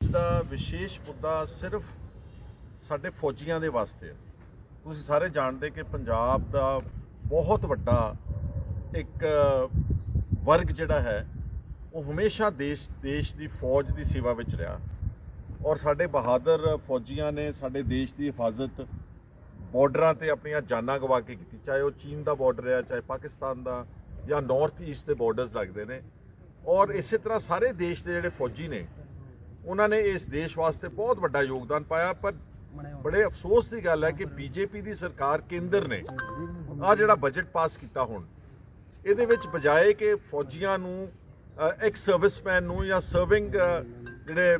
ਇਸ ਦਾ ਵਿਸ਼ੇਸ਼ ਮੁੱਦਾ ਸਿਰਫ ਸਾਡੇ ਫੌਜੀਆਂ ਦੇ ਵਾਸਤੇ ਹੈ। ਤੁਸੀਂ ਸਾਰੇ ਜਾਣਦੇ ਕਿ ਪੰਜਾਬ ਦਾ ਬਹੁਤ ਵੱਡਾ ਇੱਕ ਵਰਗ ਜਿਹੜਾ ਹੈ, ਉਹ ਹਮੇਸ਼ਾ ਦੇਸ਼ ਦੇਸ਼ ਦੀ ਫੌਜ ਦੀ ਸੇਵਾ ਵਿੱਚ ਰਿਹਾ। ਔਰ ਸਾਡੇ ਬਹਾਦਰ ਫੌਜੀਆਂ ਨੇ ਸਾਡੇ ਦੇਸ਼ ਦੀ ਹਿਫਾਜ਼ਤ ਬਾਰਡਰਾਂ ਤੇ ਆਪਣੀਆਂ ਜਾਨਾਂ ਗਵਾ ਕੇ ਕੀਤੀ। ਚਾਹੇ ਉਹ ਚੀਨ ਦਾ ਬਾਰਡਰ ਹੈ, ਚਾਹੇ ਪਾਕਿਸਤਾਨ ਦਾ ਜਾਂ ਨਾਰਥ ਈਸਟ ਦੇ ਬਾਰਡਰਸ ਲੱਗਦੇ ਨੇ। ਔਰ ਇਸੇ ਤਰ੍ਹਾਂ ਸਾਰੇ ਦੇਸ਼ ਦੇ ਜਿਹੜੇ ਫੌਜੀ ਨੇ, ਉਹਨਾਂ ਨੇ ਇਸ ਦੇਸ਼ ਵਾਸਤੇ ਬਹੁਤ ਵੱਡਾ ਯੋਗਦਾਨ ਪਾਇਆ, ਪਰ ਬੜੇ ਅਫਸੋਸ ਦੀ ਗੱਲ ਹੈ ਕਿ ਬੀਜੇਪੀ ਦੀ ਸਰਕਾਰ ਕੇਂਦਰ ਨੇ ਆ ਜਿਹੜਾ ਬਜਟ ਪਾਸ ਕੀਤਾ ਹੁਣ, ਇਹਦੇ ਵਿੱਚ ਬਜਾਏ ਕਿ ਫੌਜੀਆਂ ਨੂੰ ਐਕਸ ਸਰਵਿਸਮੈਨ ਨੂੰ ਜਾਂ ਸਰਵਿੰਗ ਜਿਹੜੇ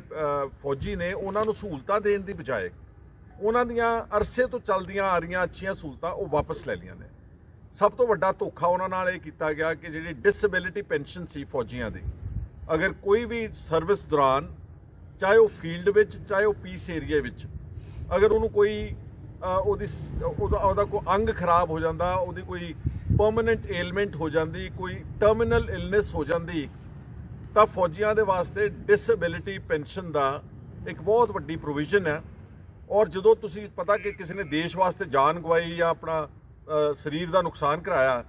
ਫੌਜੀ ਨੇ, ਉਹਨਾਂ ਨੂੰ ਸਹੂਲਤਾਂ ਦੇਣ ਦੀ ਬਜਾਏ, ਉਹਨਾਂ ਦੀਆਂ ਅਰਸੇ ਤੋਂ ਚੱਲਦੀਆਂ ਆ ਰਹੀਆਂ ਅੱਛੀਆਂ ਸਹੂਲਤਾਂ ਉਹ ਵਾਪਸ ਲੈ ਲਈਆਂ ਨੇ। ਸਭ ਤੋਂ ਵੱਡਾ ਧੋਖਾ ਉਹਨਾਂ ਨਾਲ ਇਹ ਕੀਤਾ ਗਿਆ ਕਿ ਜਿਹੜੀ ਡਿਸੇਬਿਲਿਟੀ ਪੈਨਸ਼ਨ ਸੀ ਫੌਜੀਆਂ ਦੀ, ਅਗਰ ਕੋਈ ਵੀ ਸਰਵਿਸ ਦੌਰਾਨ, ਚਾਹੇ ਉਹ ਫੀਲਡ ਵਿੱਚ, ਚਾਹੇ ਉਹ ਪੀਸ ਏਰੀਆ ਵਿੱਚ, ਅਗਰ ਉਹਨੂੰ ਕੋਈ ਉਹਦੀ ਉਹਦਾ ਉਹਦਾ ਕੋਈ ਅੰਗ ਖਰਾਬ ਹੋ ਜਾਂਦਾ, ਉਹਦੀ ਕੋਈ ਪਰਮਨੈਂਟ ਏਲਮੈਂਟ ਹੋ ਜਾਂਦੀ, ਕੋਈ ਟਰਮੀਨਲ ਇਲਨੈਸ ਹੋ ਜਾਂਦੀ, ਤਾਂ ਫੌਜੀਆਂ ਦੇ ਵਾਸਤੇ ਡਿਸੇਬਿਲਿਟੀ ਪੈਨਸ਼ਨ ਦਾ ਇੱਕ ਬਹੁਤ ਵੱਡੀ ਪ੍ਰੋਵੀਜ਼ਨ ਹੈ। ਔਰ ਜਦੋਂ ਤੁਸੀਂ ਪਤਾ ਕਿ ਕਿਸੇ ਨੇ ਦੇਸ਼ ਵਾਸਤੇ ਜਾਨ ਗਵਾਈ ਜਾਂ ਆਪਣਾ ਸਰੀਰ ਦਾ ਨੁਕਸਾਨ ਕਰਾਇਆ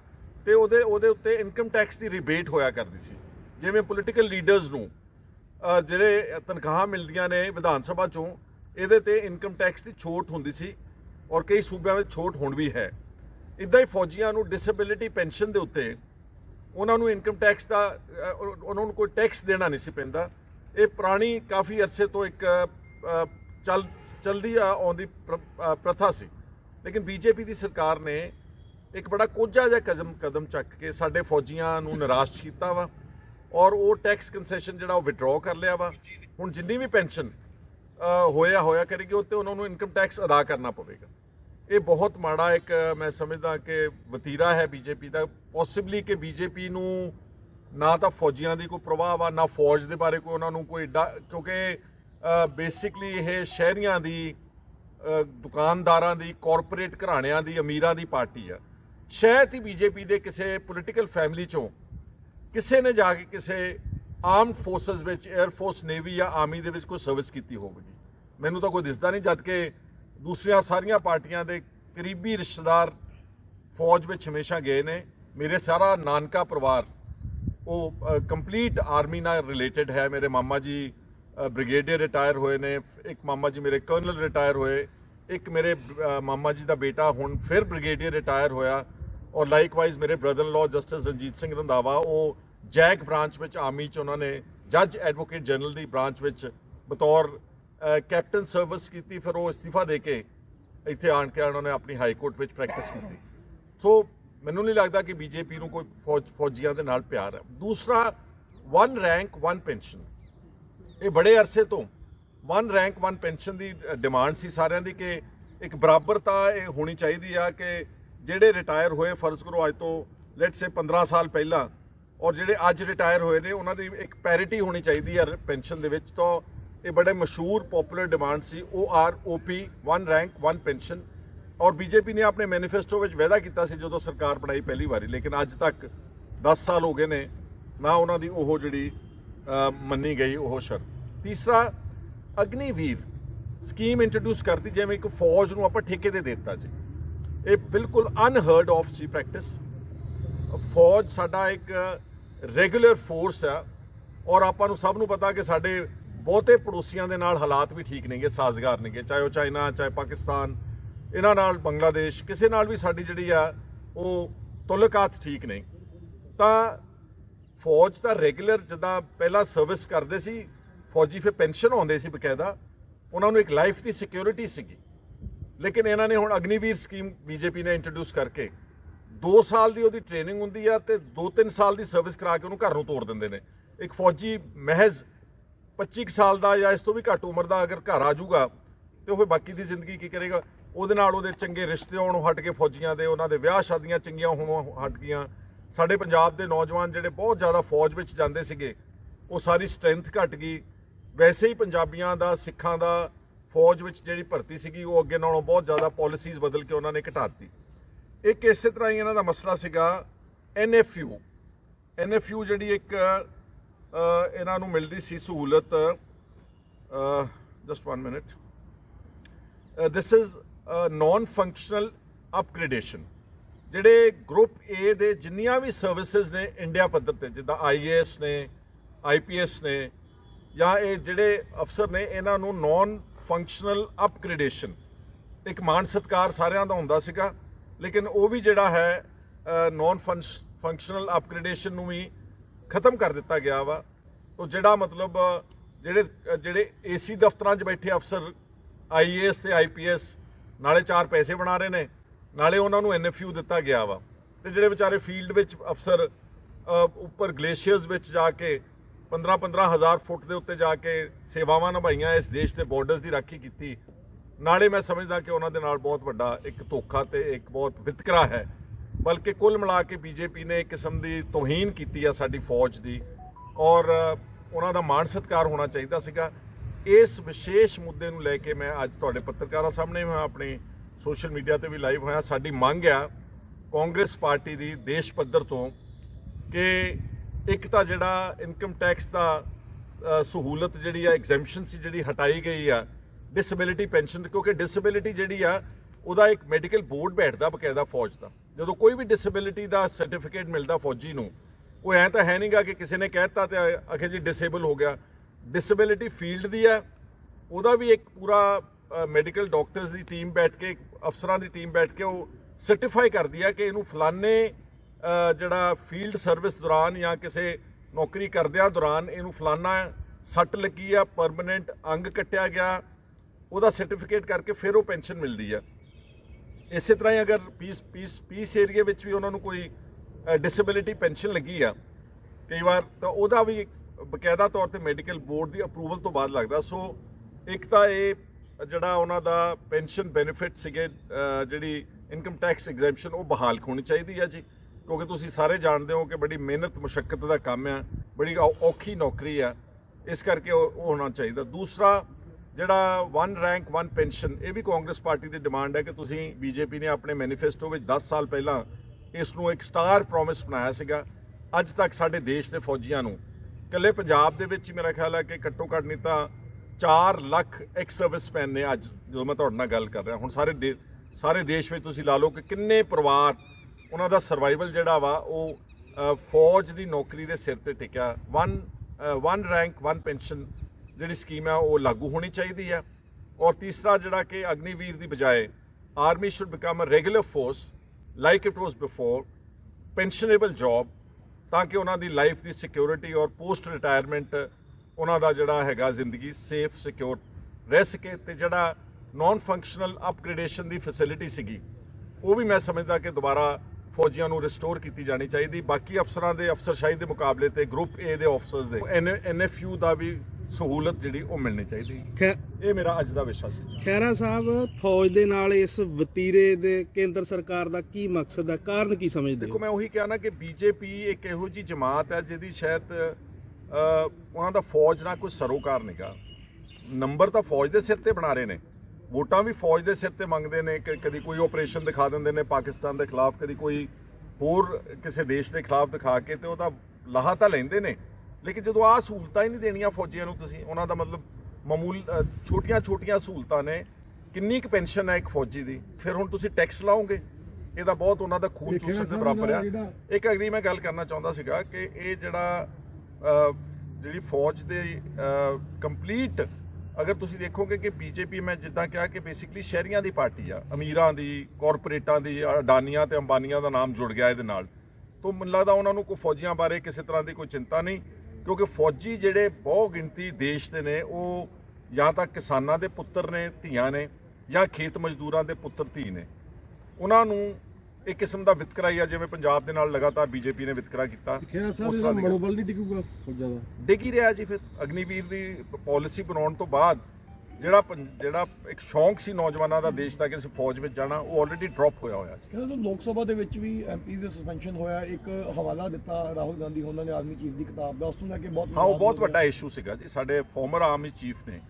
ਤੇ ਉਹਦੇ ਉਹਦੇ ਉੱਤੇ ਇਨਕਮ ਟੈਕਸ ਦੀ ਰਿਬੇਟ ਹੋਇਆ ਕਰਦੀ ਸੀ। ਜਿਵੇਂ ਪੋਲੀਟੀਕਲ ਲੀਡਰਸ ਨੂੰ ਜਿਹੜੇ ਤਨਖਾਹਾਂ ਮਿਲਦੀਆਂ ਨੇ ਵਿਧਾਨ ਸਭਾ ਚੋਂ, ਇਹਦੇ ਤੇ ਇਨਕਮ ਟੈਕਸ ਦੀ ਛੋਟ ਹੁੰਦੀ ਸੀ ਔਰ ਕਈ ਸੂਬਿਆਂ ਵਿੱਚ ਛੋਟ ਹੁਣ ਵੀ ਹੈ। ਇਦਾਂ ਹੀ ਫੌਜੀਆਂ ਨੂੰ ਡਿਸੇਬਿਲਿਟੀ ਪੈਨਸ਼ਨ ਦੇ ਉੱਤੇ ਉਹਨਾਂ ਨੂੰ ਇਨਕਮ ਟੈਕਸ ਦਾ ਉਹਨਾਂ ਨੂੰ ਕੋਈ ਟੈਕਸ ਦੇਣਾ ਨਹੀਂ ਸੀ ਪੈਂਦਾ। ਇਹ ਪੁਰਾਣੀ ਕਾਫੀ ਅਰਸੇ ਤੋਂ ਇੱਕ ਚੱਲ, ਚਲਦੀ ਆਉਂਦੀ ਪ੍ਰਥਾ ਸੀ। ਲੇਕਿਨ ਬੀਜੇਪੀ ਦੀ ਸਰਕਾਰ ਨੇ ਇੱਕ ਬੜਾ ਕੋਝਾ ਜਿਹਾ ਕਦਮ ਕਦਮ ਚੱਕ ਕੇ ਸਾਡੇ ਫੌਜੀਆਂ ਨੂੰ ਨਿਰਾਸ਼ ਕੀਤਾ ਵਾ ਔਰ ਉਹ ਟੈਕਸ ਕੰਸੈਸ਼ਨ ਜਿਹੜਾ ਉਹ ਵਿਡਰਾਅ ਕਰ ਲਿਆ ਵਾ। ਹੁਣ ਜਿੰਨੀ ਵੀ ਪੈਨਸ਼ਨ ਹੋਇਆ ਹੋਇਆ ਕਰੇਗੀ, ਉਹ 'ਤੇ ਉਹਨਾਂ ਨੂੰ ਇਨਕਮ ਟੈਕਸ ਅਦਾ ਕਰਨਾ ਪਵੇਗਾ। ਇਹ ਬਹੁਤ ਮਾੜਾ ਇੱਕ, ਮੈਂ ਸਮਝਦਾ ਕਿ ਵਤੀਰਾ ਹੈ ਬੀਜੇਪੀ ਦਾ। ਪੋਸਿਬਲੀ ਕਿ ਬੀਜੇਪੀ ਨੂੰ ਨਾ ਤਾਂ ਫੌਜੀਆਂ ਦੀ ਕੋਈ ਪ੍ਰਵਾਹ ਵਾ, ਨਾ ਫੌਜ ਦੇ ਬਾਰੇ ਕੋਈ ਉਹਨਾਂ ਨੂੰ ਕੋਈ ਡਾ- ਕਿਉਂਕਿ ਬੇਸਿਕਲੀ ਇਹ ਸ਼ਹਿਰੀਆਂ ਦੀ ਦੁਕਾਨਦਾਰਾਂ ਦੀ ਕਾਰਪੋਰੇਟ ਘਰਾਣਿਆਂ ਦੀ, ਅਮੀਰਾਂ ਦੀ ਪਾਰਟੀ ਆ। ਸ਼ਾਇਦ ਹੀ ਬੀਜੇਪੀ ਦੇ ਕਿਸੇ ਪੋਲੀਟੀਕਲ ਫੈਮਿਲੀ ਚੋਂ ਕਿਸੇ ਨੇ ਜਾ ਕੇ ਕਿਸੇ ਆਰਮਡ ਫੋਰਸਸ ਵਿੱਚ 에ਅਰ ਫੋਰਸ ਨੇਵੀ ਜਾਂ ਆਰਮੀ ਦੇ ਵਿੱਚ ਕੋਈ ਸਰਵਿਸ ਕੀਤੀ ਹੋਵੇਗੀ। ਮੈਨੂੰ ਤਾਂ ਕੋਈ ਦਿਸਦਾ ਨਹੀਂ, ਜਦ ਕਿ ਦੂਸਰੀਆਂ ਸਾਰੀਆਂ ਪਾਰਟੀਆਂ ਦੇ ਕਰੀਬੀ ਰਿਸ਼ਤੇਦਾਰ ਫੌਜ ਵਿੱਚ ਹਮੇਸ਼ਾ ਗਏ ਨੇ। ਮੇਰੇ ਸਾਰਾ ਨਾਨਕਾ ਪਰਿਵਾਰ, ਉਹ ਕੰਪਲੀਟ ਆਰਮੀ ਨਾਲ ਰਿਲੇਟਡ ਹੈ। ਮੇਰੇ ਮਾਮਾ ਜੀ ਬ੍ਰਿਗੇਡੀਅਰ ਰਿਟਾਇਰ ਹੋਏ ਨੇ, ਇੱਕ ਮਾਮਾ ਜੀ ਮੇਰੇ ਕਰਨਲ ਰਿਟਾਇਰ ਹੋਏ, ਇੱਕ ਮੇਰੇ ਮਾਮਾ ਜੀ ਦਾ ਬੇਟਾ ਹੁਣ ਫਿਰ ਬ੍ਰਿਗੇਡੀਅਰ ਰਿਟਾਇਰ ਹੋਇਆ ਔਰ ਲਾਈਕਵਾਈਜ਼ ਮੇਰੇ ਬ੍ਰਦਰ ਇਨ ਲਾ ਜਸਟਿਸ ਰਣਜੀਤ ਸਿੰਘ ਰੰਧਾਵਾ, ਉਹ ਜੈਕ ਬ੍ਰਾਂਚ ਵਿੱਚ ਆਰਮੀ ਚ ਉਹਨਾਂ ਨੇ ਜੱਜ ਐਡਵੋਕੇਟ ਜਨਰਲ ਦੀ ਬ੍ਰਾਂਚ ਵਿੱਚ ਬਤੌਰ ਕੈਪਟਨ ਸਰਵਿਸ ਕੀਤੀ, ਫਿਰ ਉਹ ਅਸਤੀਫਾ ਦੇ ਕੇ ਇੱਥੇ ਆਣ ਕੇ ਉਹਨਾਂ ਨੇ ਆਪਣੀ ਹਾਈ ਕੋਰਟ ਵਿੱਚ ਪ੍ਰੈਕਟਿਸ ਕੀਤੀ। ਸੋ ਮੈਨੂੰ ਨਹੀਂ ਲੱਗਦਾ ਕਿ ਬੀਜੇਪੀ ਨੂੰ ਕੋਈ ਫੌਜ, ਫੌਜੀਆਂ ਦੇ ਨਾਲ ਪਿਆਰ ਹੈ। ਦੂਸਰਾ ਵਨ ਰੈਂਕ ਵਨ ਪੈਨਸ਼ਨ ਇਹ ਬੜੇ ਅਰਸੇ ਤੋਂ ਵਨ ਰੈਂਕ ਵਨ ਪੈਨਸ਼ਨ ਦੀ ਡਿਮਾਂਡ ਸੀ ਸਾਰਿਆਂ ਦੀ ਕਿ ਇੱਕ ਬਰਾਬਰਤਾ ਇਹ ਹੋਣੀ ਚਾਹੀਦੀ ਆ ਕਿ ਜਿਹੜੇ ਰਿਟਾਇਰ ਹੋਏ, ਫਰਜ਼ ਕਰੋ ਅੱਜ ਤੋਂ ਲੈਟ ਸੇ 15 ਸਾਲ ਪਹਿਲਾਂ ਔਰ ਜਿਹੜੇ ਅੱਜ ਰਿਟਾਇਰ ਹੋਏ ਨੇ, ਉਹਨਾਂ ਦੀ ਇੱਕ ਪੈਰਿਟੀ ਹੋਣੀ ਚਾਹੀਦੀ ਹੈ ਪੈਨਸ਼ਨ ਦੇ ਵਿੱਚ। ਤਾਂ ਇਹ ਬੜੇ ਮਸ਼ਹੂਰ ਪਪੂਲਰ ਡਿਮਾਂਡ ਸੀ। O R O P one rank one pension ਔਰ ਬੀਜੇਪੀ ਨੇ ਆਪਣੇ ਮੈਨੀਫੈਸਟੋ ਵਿੱਚ ਵਾਅਦਾ ਕੀਤਾ ਸੀ ਜਦੋਂ ਸਰਕਾਰ ਬਣਾਈ ਪਹਿਲੀ ਵਾਰੀ, ਲੇਕਿਨ ਅੱਜ ਤੱਕ 10 ਸਾਲ ਹੋ ਗਏ ਨੇ, ਨਾ ਉਹਨਾਂ ਦੀ ਉਹ ਜਿਹੜੀ ਮੰਨੀ ਗਈ ਉਹ ਸ਼ਰਤ। ਤੀਸਰਾ, ਅਗਨੀਵੀਰ ਸਕੀਮ ਇੰਟਰੋਡਿਊਸ ਕਰਤੀ, ਜਿਵੇਂ ਇੱਕ ਫੌਜ ਨੂੰ ਆਪਾਂ ਠੇਕੇ ਤੇ ਦੇ ਦਿੱਤਾ ਜੀ। ਇਹ ਬਿਲਕੁਲ ਅਨਹਰਡ ਆਫ ਸੀ ਪ੍ਰੈਕਟਿਸ ਫੌਜ ਸਾਡਾ ਇੱਕ ਰੈਗੂਲਰ ਫੋਰਸ ਆ, ਔਰ ਆਪਾਂ ਨੂੰ ਸਭ ਨੂੰ ਪਤਾ ਕਿ ਸਾਡੇ ਬਹੁਤੇ ਪੜੋਸੀਆਂ ਦੇ ਨਾਲ ਹਾਲਾਤ ਵੀ ਠੀਕ ਨਹੀਂਗੇ ਸਾਜ਼ਗਾਰ ਨਹੀਂਗੇ ਚਾਹੇ ਉਹ ਚਾਈਨਾ, ਚਾਹੇ ਪਾਕਿਸਤਾਨ, ਇਹਨਾਂ ਨਾਲ ਬੰਗਲਾਦੇਸ਼, ਕਿਸੇ ਨਾਲ ਵੀ ਸਾਡੀ ਜਿਹੜੀ ਆ, ਉਹ ਤੁਲਕਾਤ ਠੀਕ ਨਹੀਂ। ਤਾਂ ਫੌਜ ਤਾਂ ਰੈਗੂਲਰ ਜਿੱਦਾਂ ਪਹਿਲਾਂ ਸਰਵਿਸ ਕਰਦੇ ਸੀ, ਫੌਜੀ ਫਿਰ ਪੈਨਸ਼ਨ ਆਉਂਦੇ ਸੀ ਬਕਾਇਦਾ, ਉਹਨਾਂ ਨੂੰ ਇੱਕ ਲਾਈਫ ਦੀ ਸਿਕਿਉਰਿਟੀ ਸੀਗੀ। ਲੇਕਿਨ ਇਹਨਾਂ ਨੇ ਹੁਣ ਅਗਨੀਵੀਰ ਸਕੀਮ ਬੀਜੇਪੀ ਨੇ ਇੰਟਰੋਡਿਊਸ ਕਰਕੇ 2 ਸਾਲ ਦੀ ਉਹਦੀ ਟ੍ਰੇਨਿੰਗ ਹੁੰਦੀ ਆ ਤੇ 2-3 ਸਾਲ ਦੀ ਸਰਵਿਸ ਕਰਾ ਕੇ ਉਹਨੂੰ ਘਰ ਨੂੰ ਤੋੜ ਦਿੰਦੇ ਨੇ। ਇੱਕ ਫੌਜੀ ਮਹਿਜ਼ 25 ਕੁ ਸਾਲ ਦਾ ਜਾਂ ਇਸ ਤੋਂ ਵੀ ਘੱਟ ਉਮਰ ਦਾ ਅਗਰ ਘਰ ਆ ਜਾਊਗਾ ਤੇ ਉਹ ਬਾਕੀ ਦੀ ਜ਼ਿੰਦਗੀ ਕੀ ਕਰੇਗਾ? ਉਹਦੇ ਨਾਲ ਉਹਦੇ ਚੰਗੇ ਰਿਸ਼ਤੇ ਹੋਣ ਹਟ ਕੇ ਫੌਜੀਆਂ ਦੇ, ਉਹਨਾਂ ਦੇ ਵਿਆਹ ਸ਼ਾਦੀਆਂ ਚੰਗੀਆਂ ਹੋਣ ਹਟ ਗਈਆਂ। ਸਾਡੇ ਪੰਜਾਬ ਦੇ ਨੌਜਵਾਨ ਜਿਹੜੇ ਬਹੁਤ ਜ਼ਿਆਦਾ ਫੌਜ ਵਿੱਚ ਜਾਂਦੇ ਸੀਗੇ, ਉਹ ਸਾਰੀ ਸਟਰੈਂਥ ਘਟ ਗਈ। ਵੈਸੇ ਹੀ ਪੰਜਾਬੀਆਂ ਦਾ, ਸਿੱਖਾਂ ਦਾ ਫੌਜ ਵਿੱਚ ਜਿਹੜੀ ਭਰਤੀ ਸੀਗੀ, ਉਹ ਅੱਗੇ ਨਾਲੋਂ ਬਹੁਤ ਜ਼ਿਆਦਾ ਪਾਲਿਸੀਜ਼ ਬਦਲ ਕੇ ਉਹਨਾਂ ਨੇ ਘਟਾ ਦਿੱਤੀ। ਇੱਕ ਇਸੇ ਤਰ੍ਹਾਂ ਹੀ ਇਹਨਾਂ ਦਾ ਮਸਲਾ ਸੀਗਾ ਐਨਐਫਯੂ ਐਨਐਫਯੂ ਜਿਹੜੀ ਇੱਕ ਇਹਨਾਂ ਨੂੰ ਮਿਲਦੀ ਸੀ ਸਹੂਲਤ just 1 minute this is non functional upgradation ਜਿਹੜੇ ਗਰੁੱਪ ਏ ਦੇ ਜਿੰਨੀਆਂ ਵੀ ਸਰਵਿਸਿਜ਼ ਨੇ ਇੰਡੀਆ ਪੱਧਰ ਤੇ ਜਿੱਦਾਂ IAS ਨੇ IPS ਨੇ ਜਾਂ ਇਹ ਜਿਹੜੇ ਅਫਸਰ ਨੇ ਇਹਨਾਂ ਨੂੰ ਨਾਨ ਫੰਕਸ਼ਨਲ ਅਪਗ੍ਰੇਡੇਸ਼ਨ ਇੱਕ ਮਾਨ ਸਤਕਾਰ ਸਾਰਿਆਂ ਦਾ ਹੁੰਦਾ ਸੀਗਾ ਲੇਕਿਨ ਉਹ ਵੀ ਜਿਹੜਾ ਹੈ ਨਾਨ ਫੰਕਸ਼ਨਲ ਅਪਗ੍ਰੇਡੇਸ਼ਨ ਨੂੰ ਵੀ ਖਤਮ ਕਰ ਦਿੱਤਾ ਗਿਆ ਵਾ। ਤੋ ਜਿਹੜਾ ਮਤਲਬ ਜਿਹੜੇ ਅ, ਜਿਹੜੇ ਏਸੀ ਦਫ਼ਤਰਾਂ 'ਚ ਬੈਠੇ ਅਫਸਰ ਆਈਏਐਸ ਤੇ ਆਈਪੀਐਸ ਨਾਲੇ ਚਾਰ ਪੈਸੇ ਬਣਾ ਰਹੇ ਨੇ ਨਾਲੇ ਉਹਨਾਂ ਨੂੰ ਐਨਐਫਯੂ ਦਿੱਤਾ ਗਿਆ ਵਾ। ਤੇ ਜਿਹੜੇ ਵਿਚਾਰੇ ਫੀਲਡ ਵਿੱਚ ਅਫਸਰ ਉੱਪਰ ਗਲੇਸ਼ੀਅਰਸ ਵਿੱਚ ਜਾ ਕੇ 15-15 ਹਜ਼ਾਰ ਫੁੱਟ ਦੇ ਉੱਤੇ ਜਾ ਕੇ ਸੇਵਾਵਾਂ ਨਿਭਾਈਆਂ, ਇਸ ਦੇਸ਼ ਦੇ ਬਾਰਡਰਸ ਦੀ ਰਾਖੀ ਕੀਤੀ, ਨਾਲੇ ਮੈਂ ਸਮਝਦਾ ਕਿ ਉਹਨਾਂ ਦੇ ਨਾਲ ਬਹੁਤ ਵੱਡਾ ਇੱਕ ਧੋਖਾ ਤੇ ਇੱਕ ਬਹੁਤ ਵਿਤਕਰਾ ਹੈ। ਬਲਕਿ ਕੁੱਲ ਮਿਲਾ ਕੇ ਬੀਜੇਪੀ ਨੇ ਇੱਕ ਕਿਸਮ ਦੀ ਤੋਹੀਨ ਕੀਤੀ ਆ ਸਾਡੀ ਫੌਜ ਦੀ, ਔਰ ਉਹਨਾਂ ਦਾ ਮਾਣ ਸਤਿਕਾਰ ਹੋਣਾ ਚਾਹੀਦਾ ਸੀਗਾ। ਇਸ ਵਿਸ਼ੇਸ਼ ਮੁੱਦੇ ਨੂੰ ਲੈ ਕੇ ਮੈਂ ਅੱਜ ਤੁਹਾਡੇ ਪੱਤਰਕਾਰਾਂ ਸਾਹਮਣੇ ਮੈਂ ਆਪਣੀ ਸੋਸ਼ਲ ਮੀਡੀਆ ਤੇ ਵੀ ਲਾਈਵ ਹੋਇਆ। ਸਾਡੀ ਮੰਗ ਆ ਕਾਂਗਰਸ ਪਾਰਟੀ ਦੀ ਦੇਸ਼ ਪੱਧਰ ਤੋਂ ਕਿ ਇੱਕ ਤਾਂ ਜਿਹੜਾ ਇਨਕਮ ਟੈਕਸ ਦਾ ਸਹੂਲਤ ਜਿਹੜੀ ਆ ਐਗਜ਼ੈਂਪਸ਼ਨ ਸੀ ਜਿਹੜੀ ਹਟਾਈ ਗਈ ਆ ਡਿਸੇਬਿਲਿਟੀ ਪੈਨਸ਼ਨ ਕਿਉਂਕਿ ਡਿਸੇਬਿਲਿਟੀ ਜਿਹੜੀ ਆ, ਉਹਦਾ ਇੱਕ ਮੈਡੀਕਲ ਬੋਰਡ ਬੈਠਦਾ ਬਕਾਇਦਾ ਫੌਜ ਦਾ। ਜਦੋਂ ਕੋਈ ਵੀ ਡਿਸੇਬਿਲਿਟੀ ਦਾ ਸਰਟੀਫਿਕੇਟ ਮਿਲਦਾ ਫੌਜੀ ਨੂੰ, ਉਹ ਐਂ ਤਾਂ ਹੈ ਨਹੀਂਗਾ ਕਿ ਕਿਸੇ ਨੇ ਕਹਿਤਾ ਤੇ ਅਖੇ ਜੀ ਡਿਸੇਬਲ ਹੋ ਗਿਆ। ਡਿਸੇਬਿਲਿਟੀ ਫੀਲਡ ਦੀ ਆ, ਉਹਦਾ ਵੀ ਇੱਕ ਪੂਰਾ ਮੈਡੀਕਲ ਡਾਕਟਰਸ ਦੀ ਟੀਮ ਬੈਠ ਕੇ, ਅਫਸਰਾਂ ਦੀ ਟੀਮ ਬੈਠ ਕੇ ਉਹ ਸਰਟੀਫਾਈ ਕਰਦੀ ਆ ਕਿ ਇਹਨੂੰ ਫਲਾਣੇ ਜਿਹੜਾ ਫੀਲਡ ਸਰਵਿਸ ਦੌਰਾਨ ਜਾਂ ਕਿਸੇ ਨੌਕਰੀ ਕਰਦਿਆਂ ਦੌਰਾਨ ਇਹਨੂੰ ਫਲਾਣਾ ਸੱਟ ਲੱਗੀ ਆ ਪਰਮਨੈਂਟ ਅੰਗ ਕੱਟਿਆ ਗਿਆ, ਉਹਦਾ ਸਰਟੀਫਿਕੇਟ ਕਰਕੇ ਫਿਰ ਉਹ ਪੈਨਸ਼ਨ ਮਿਲਦੀ ਆ। ਇਸੇ ਤਰ੍ਹਾਂ ਹੀ ਅਗਰ ਪੀਸ ਪੀਸ ਪੀਸ ਏਰੀਆ ਵਿੱਚ ਵੀ ਉਹਨਾਂ ਨੂੰ ਕੋਈ ਡਿਸੇਬਿਲਿਟੀ ਪੈਨਸ਼ਨ ਲੱਗੀ ਆ, ਕਈ ਵਾਰ ਤਾਂ ਉਹਦਾ ਵੀ ਬਕਾਇਦਾ ਤੌਰ ਤੇ ਮੈਡੀਕਲ ਬੋਰਡ ਦੀ ਅਪਰੂਵਲ ਤੋਂ ਬਾਅਦ ਲੱਗਦਾ। ਸੋ ਇੱਕ ਤਾਂ ਇਹ ਜਿਹੜਾ ਉਹਨਾਂ ਦਾ ਪੈਨਸ਼ਨ ਬੈਨੀਫਿਟ ਸੀਗੇ ਜਿਹੜੀ ਇਨਕਮ ਟੈਕਸ ਐਗਜ਼ੈਂਪਸ਼ਨ ਉਹ ਬਹਾਲ ਹੋਣੀ ਚਾਹੀਦੀ ਹੈ ਜੀ। ਕਿਉਂਕਿ ਤੁਸੀਂ ਸਾਰੇ ਜਾਣਦੇ ਹੋ ਕਿ ਬੜੀ ਮਿਹਨਤ ਮੁਸ਼ਕਲ ਦਾ ਕੰਮ ਆ, ਬੜੀ ਔ- ਔਖੀ ਨੌਕਰੀ ਆ। ਇਸ ਕਰਕੇ ਉਹ ਉਹ ਹੋਣਾ ਚਾਹੀਦਾ। ਦੂਸਰਾ, ਜਿਹੜਾ ਵਨ ਰੈਂਕ ਵਨ ਪੈਨਸ਼ਨ ਇਹ ਵੀ ਕਾਂਗਰਸ ਪਾਰਟੀ ਦੀ ਡਿਮਾਂਡ ਹੈ ਕਿ ਤੁਸੀਂ ਬੀਜੇਪੀ ਨੇ ਆਪਣੇ ਮੈਨੀਫੈਸਟੋ ਵਿੱਚ 10 ਸਾਲ ਪਹਿਲਾਂ ਇਸ ਨੂੰ ਇੱਕ ਸਟਾਰ ਪ੍ਰੋਮਿਸ ਬਣਾਇਆ ਸੀਗਾ। ਅੱਜ ਤੱਕ ਸਾਡੇ ਦੇਸ਼ ਦੇ ਫੌਜੀਆਂ ਨੂੰ, ਇਕੱਲੇ ਪੰਜਾਬ ਦੇ ਵਿੱਚ ਹੀ ਮੇਰਾ ਖਿਆਲ ਹੈ ਕਿ ਘੱਟੋ ਘੱਟ ਨਹੀਂ ਤਾਂ 4 ਲੱਖ ਐਕਸ ਸਰਵਿਸਮੈਨ ਨੇ ਅੱਜ ਜਦੋਂ ਮੈਂ ਤੁਹਾਡੇ ਨਾਲ ਗੱਲ ਕਰ ਰਿਹਾ, ਹੁਣ ਸਾਰੇ ਦੇ- ਸਾਰੇ ਦੇਸ਼ ਵਿੱਚ ਤੁਸੀਂ ਲਾ ਲਓ ਕਿ ਕਿੰਨੇ ਪਰਿਵਾਰ ਉਹਨਾਂ ਦਾ ਸਰਵਾਈਵਲ ਜਿਹੜਾ ਵਾ ਉਹ ਫੌਜ ਦੀ ਨੌਕਰੀ ਦੇ ਸਿਰ ਤੇ ਟਿਕਿਆ। One one rank one pension ਜਿਹੜੀ ਸਕੀਮ ਹੈ ਉਹ ਲਾਗੂ ਹੋਣੀ ਚਾਹੀਦੀ ਹੈ ਔਰ ਤੀਸਰਾ ਜਿਹੜਾ ਕਿ ਅਗਨੀਵੀਰ ਦੀ ਬਜਾਏ army should become a regular force like it was before pensionable job ਤਾਂ ਕਿ ਉਹਨਾਂ ਦੀ ਲਾਈਫ ਦੀ ਸਿਕਿਉਰਿਟੀ ਔਰ ਪੋਸਟ ਰਿਟਾਇਰਮੈਂਟ ਉਹਨਾਂ ਦਾ ਜਿਹੜਾ ਹੈਗਾ ਜ਼ਿੰਦਗੀ ਸੇਫ ਸਿਕਿਉਰ ਰਹਿ ਸਕੇ ਤੇ ਜਿਹੜਾ ਨਾਨ ਫੰਕਸ਼ਨਲ ਅਪਗ੍ਰੇਡੇਸ਼ਨ ਦੀ ਫੈਸਿਲਿਟੀ ਸੀਗੀ ਉਹ ਵੀ ਮੈਂ ਸਮਝਦਾ ਕਿ ਦੁਬਾਰਾ ਫੌਜੀਆਂ ਨੂੰ ਰਿਸਟੋਰ ਕੀਤੀ ਜਾਣੀ ਚਾਹੀਦੀ। ਬਾਕੀ ਅਫਸਰਾਂ ਦੇ ਅਫਸਰਸ਼ਾਹੀ ਦੇ ਮੁਕਾਬਲੇ ਤੇ ਗਰੁੱਪ ਏ ਦੇ ਅਫਸਰਸ ਦੇ ਐਨਐਫਯੂ ਦਾ ਵੀ ਸਹੂਲਤ ਜਿਹੜੀ ਉਹ ਮਿਲਣੀ ਚਾਹੀਦੀ। ਇਹ ਮੇਰਾ ਅੱਜ ਦਾ ਵਿਸ਼ਾ ਸੀ। ਖੈਰਾ ਸਾਹਿਬ ਫੌਜ ਦੇ ਨਾਲ ਇਸ ਵਤੀਰੇ ਦੇ ਕੇਂਦਰ ਸਰਕਾਰ ਦਾ ਕੀ ਮਕਸਦ ਹੈ? ਕਾਰਨ ਕੀ ਸਮਝਦੇ ਦੇਖੋ ਮੈਂ ਉਹੀ ਕਿਹਾ ਨਾ ਕਿ ਬੀਜੇਪੀ ਇੱਕ ਇਹੋ ਜੀ ਜਮਾਤ ਹੈ ਜਿਹਦੀ ਸ਼ਾਇਦ ਉਹਨਾਂ ਦਾ ਫੌਜ ਨਾਲ ਕੋਈ ਸਰੋਕਾਰ ਨਹੀਂਗਾ ਨੰਬਰ ਤਾਂ ਫੌਜ ਦੇ ਸਿਰ ਤੇ ਬਣਾ ਰਹੇ ਨੇ। ਵੋਟਾਂ ਵੀ ਫੌਜ ਦੇ ਸਿਰ ਤੇ ਮੰਗਦੇ ਨੇ। ਕ- ਕਦੀ ਕੋਈ ਆਪਰੇਸ਼ਨ ਦਿਖਾ ਦਿੰਦੇ ਨੇ ਪਾਕਿਸਤਾਨ ਦੇ ਖਿਲਾਫ ਕਦੀ ਕੋਈ ਹੋਰ ਕਿਸੇ ਦੇਸ਼ ਦੇ ਖਿਲਾਫ ਦਿਖਾ ਕੇ ਤੇ ਉਹਦਾ ਲਾਹਾ ਤਾਂ ਲੈਂਦੇ ਨੇ। ਲੇਕਿਨ ਜਦੋਂ ਆਹ ਸਹੂਲਤਾਂ ਹੀ ਨਹੀਂ ਦੇਣੀਆਂ ਫੌਜੀਆਂ ਨੂੰ ਤੁਸੀਂ ਉਹਨਾਂ ਦਾ ਮਤਲਬ ਮਾਮੂਲ ਛੋਟੀਆਂ-ਛੋਟੀਆਂ ਸਹੂਲਤਾਂ ਨੇ। ਕਿੰਨੀ ਕੁ ਪੈਨਸ਼ਨ ਹੈ ਇੱਕ ਫੌਜੀ ਦੀ? ਫਿਰ ਹੁਣ ਤੁਸੀਂ ਟੈਕਸ ਲਾਓਗੇ? ਇਹਦਾ ਬਹੁਤ ਉਹਨਾਂ ਦਾ ਖੂਨ ਚੂਸਣ ਦੇ ਬਰਾਬਰ ਆ। ਇੱਕ ਅਗਲੀ ਮੈਂ ਗੱਲ ਕਰਨਾ ਚਾਹੁੰਦਾ ਸੀਗਾ ਕਿ ਇਹ ਜਿਹੜਾ ਜਿਹੜੀ ਫੌਜ ਦੇ ਕੰਪਲੀਟ ਅਗਰ ਤੁਸੀਂ ਦੇਖੋਗੇ ਕਿ ਬੀਜੇਪੀ, ਮੈਂ ਜਿੱਦਾਂ ਕਿਹਾ ਕਿ ਬੇਸਿਕਲੀ ਸ਼ਹਿਰੀਆਂ ਦੀ ਪਾਰਟੀ ਆ, ਅਮੀਰਾਂ ਦੀ ਕਾਰਪੋਰੇਟਾਂ ਦੀ, ਅਡਾਨੀਆਂ ਤੇ ਅੰਬਾਨੀਆਂ ਦਾ ਨਾਮ ਜੁੜ ਗਿਆ ਇਹਦੇ ਨਾਲ। ਤੋਂ ਮੈਨੂੰ ਲੱਗਦਾ ਉਹਨਾਂ ਨੂੰ ਕੋਈ ਫੌਜੀਆਂ ਬਾਰੇ ਕਿਸੇ ਤਰ੍ਹਾਂ ਦੀ ਕੋਈ ਚਿੰਤਾ ਨਹੀਂ, ਕਿਉਂਕਿ ਫੌਜੀ ਜਿਹੜੇ ਬਹੁ ਗਿਣਤੀ ਦੇਸ਼ ਦੇ ਨੇ, ਉਹ ਜਾਂ ਤਾਂ ਕਿਸਾਨਾਂ ਦੇ ਪੁੱਤਰ ਨੇ, ਧੀਆਂ ਨੇ, ਜਾਂ ਖੇਤ ਮਜ਼ਦੂਰਾਂ ਦੇ ਪੁੱਤਰ, ਧੀ ਨੇ। ਉਹਨਾਂ ਨੂੰ ਇੱਕ ਕਿਸਮ ਦਾ ਵਿਤਕਰਾ ਹੀ ਆ ਜਿਵੇਂ ਪੰਜਾਬ ਦੇ ਨਾਲ ਲਗਾਤਾਰ ਬੀਜੇਪੀ ਨੇ ਵਿਤਕਰਾ ਕੀਤਾ ਖੇਰਾ ਸਾਹਿਬ ਦੀ। ਮਨੋਬਲ ਨਹੀਂ ਟਿਕੂਗਾ ਫੌਜਾਂ ਦਾ ਡਿੱਗ ਹੀ ਰਿਹਾ ਜੀ ਫਿਰ। ਅਗਨੀਵੀਰ ਦੀ ਪਾਲਿਸੀ ਬਣਾਉਣ ਤੋਂ ਬਾਅਦ ਜਿਹੜਾ ਜਿਹੜਾ ਇੱਕ ਸ਼ੌਂਕ ਸੀ ਨੌਜਵਾਨਾਂ ਦਾ ਦੇਸ਼ ਦਾ ਕਿ ਅਸੀਂ ਫੌਜ ਵਿੱਚ ਜਾਣਾ ਉਹ ਆਲਰੇਡੀ ਡ੍ਰੌਪ ਹੋਇਆ ਹੋਇਆ ਜੀ। ਕਹਿੰਦੇ ਲੋਕ ਸਭਾ ਦੇ ਵਿੱਚ ਵੀ ਐਮਪੀਜ਼ ਦੇ ਸਸਪੈਂਸ਼ਨ ਹੋਇਆ ਇੱਕ ਹਵਾਲਾ ਦਿੱਤਾ ਰਾਹੁਲ ਗਾਂਧੀ ਉਹਨਾਂ ਨੇ ਆਰਮੀ ਚੀਫ ਦੀ ਕਿਤਾਬ ਦਾ ਉਸ ਤੋਂ ਲੈ ਕੇ ਬਹੁਤ ਹਾਂ ਉਹ ਬਹੁਤ। ਵੱਡਾ ਇਸ਼ੂ ਸੀਗਾ ਜੀ। ਸਾਡੇ ਫਾਰਮਰ ਆਰਮੀ ਚੀਫ ਨੇ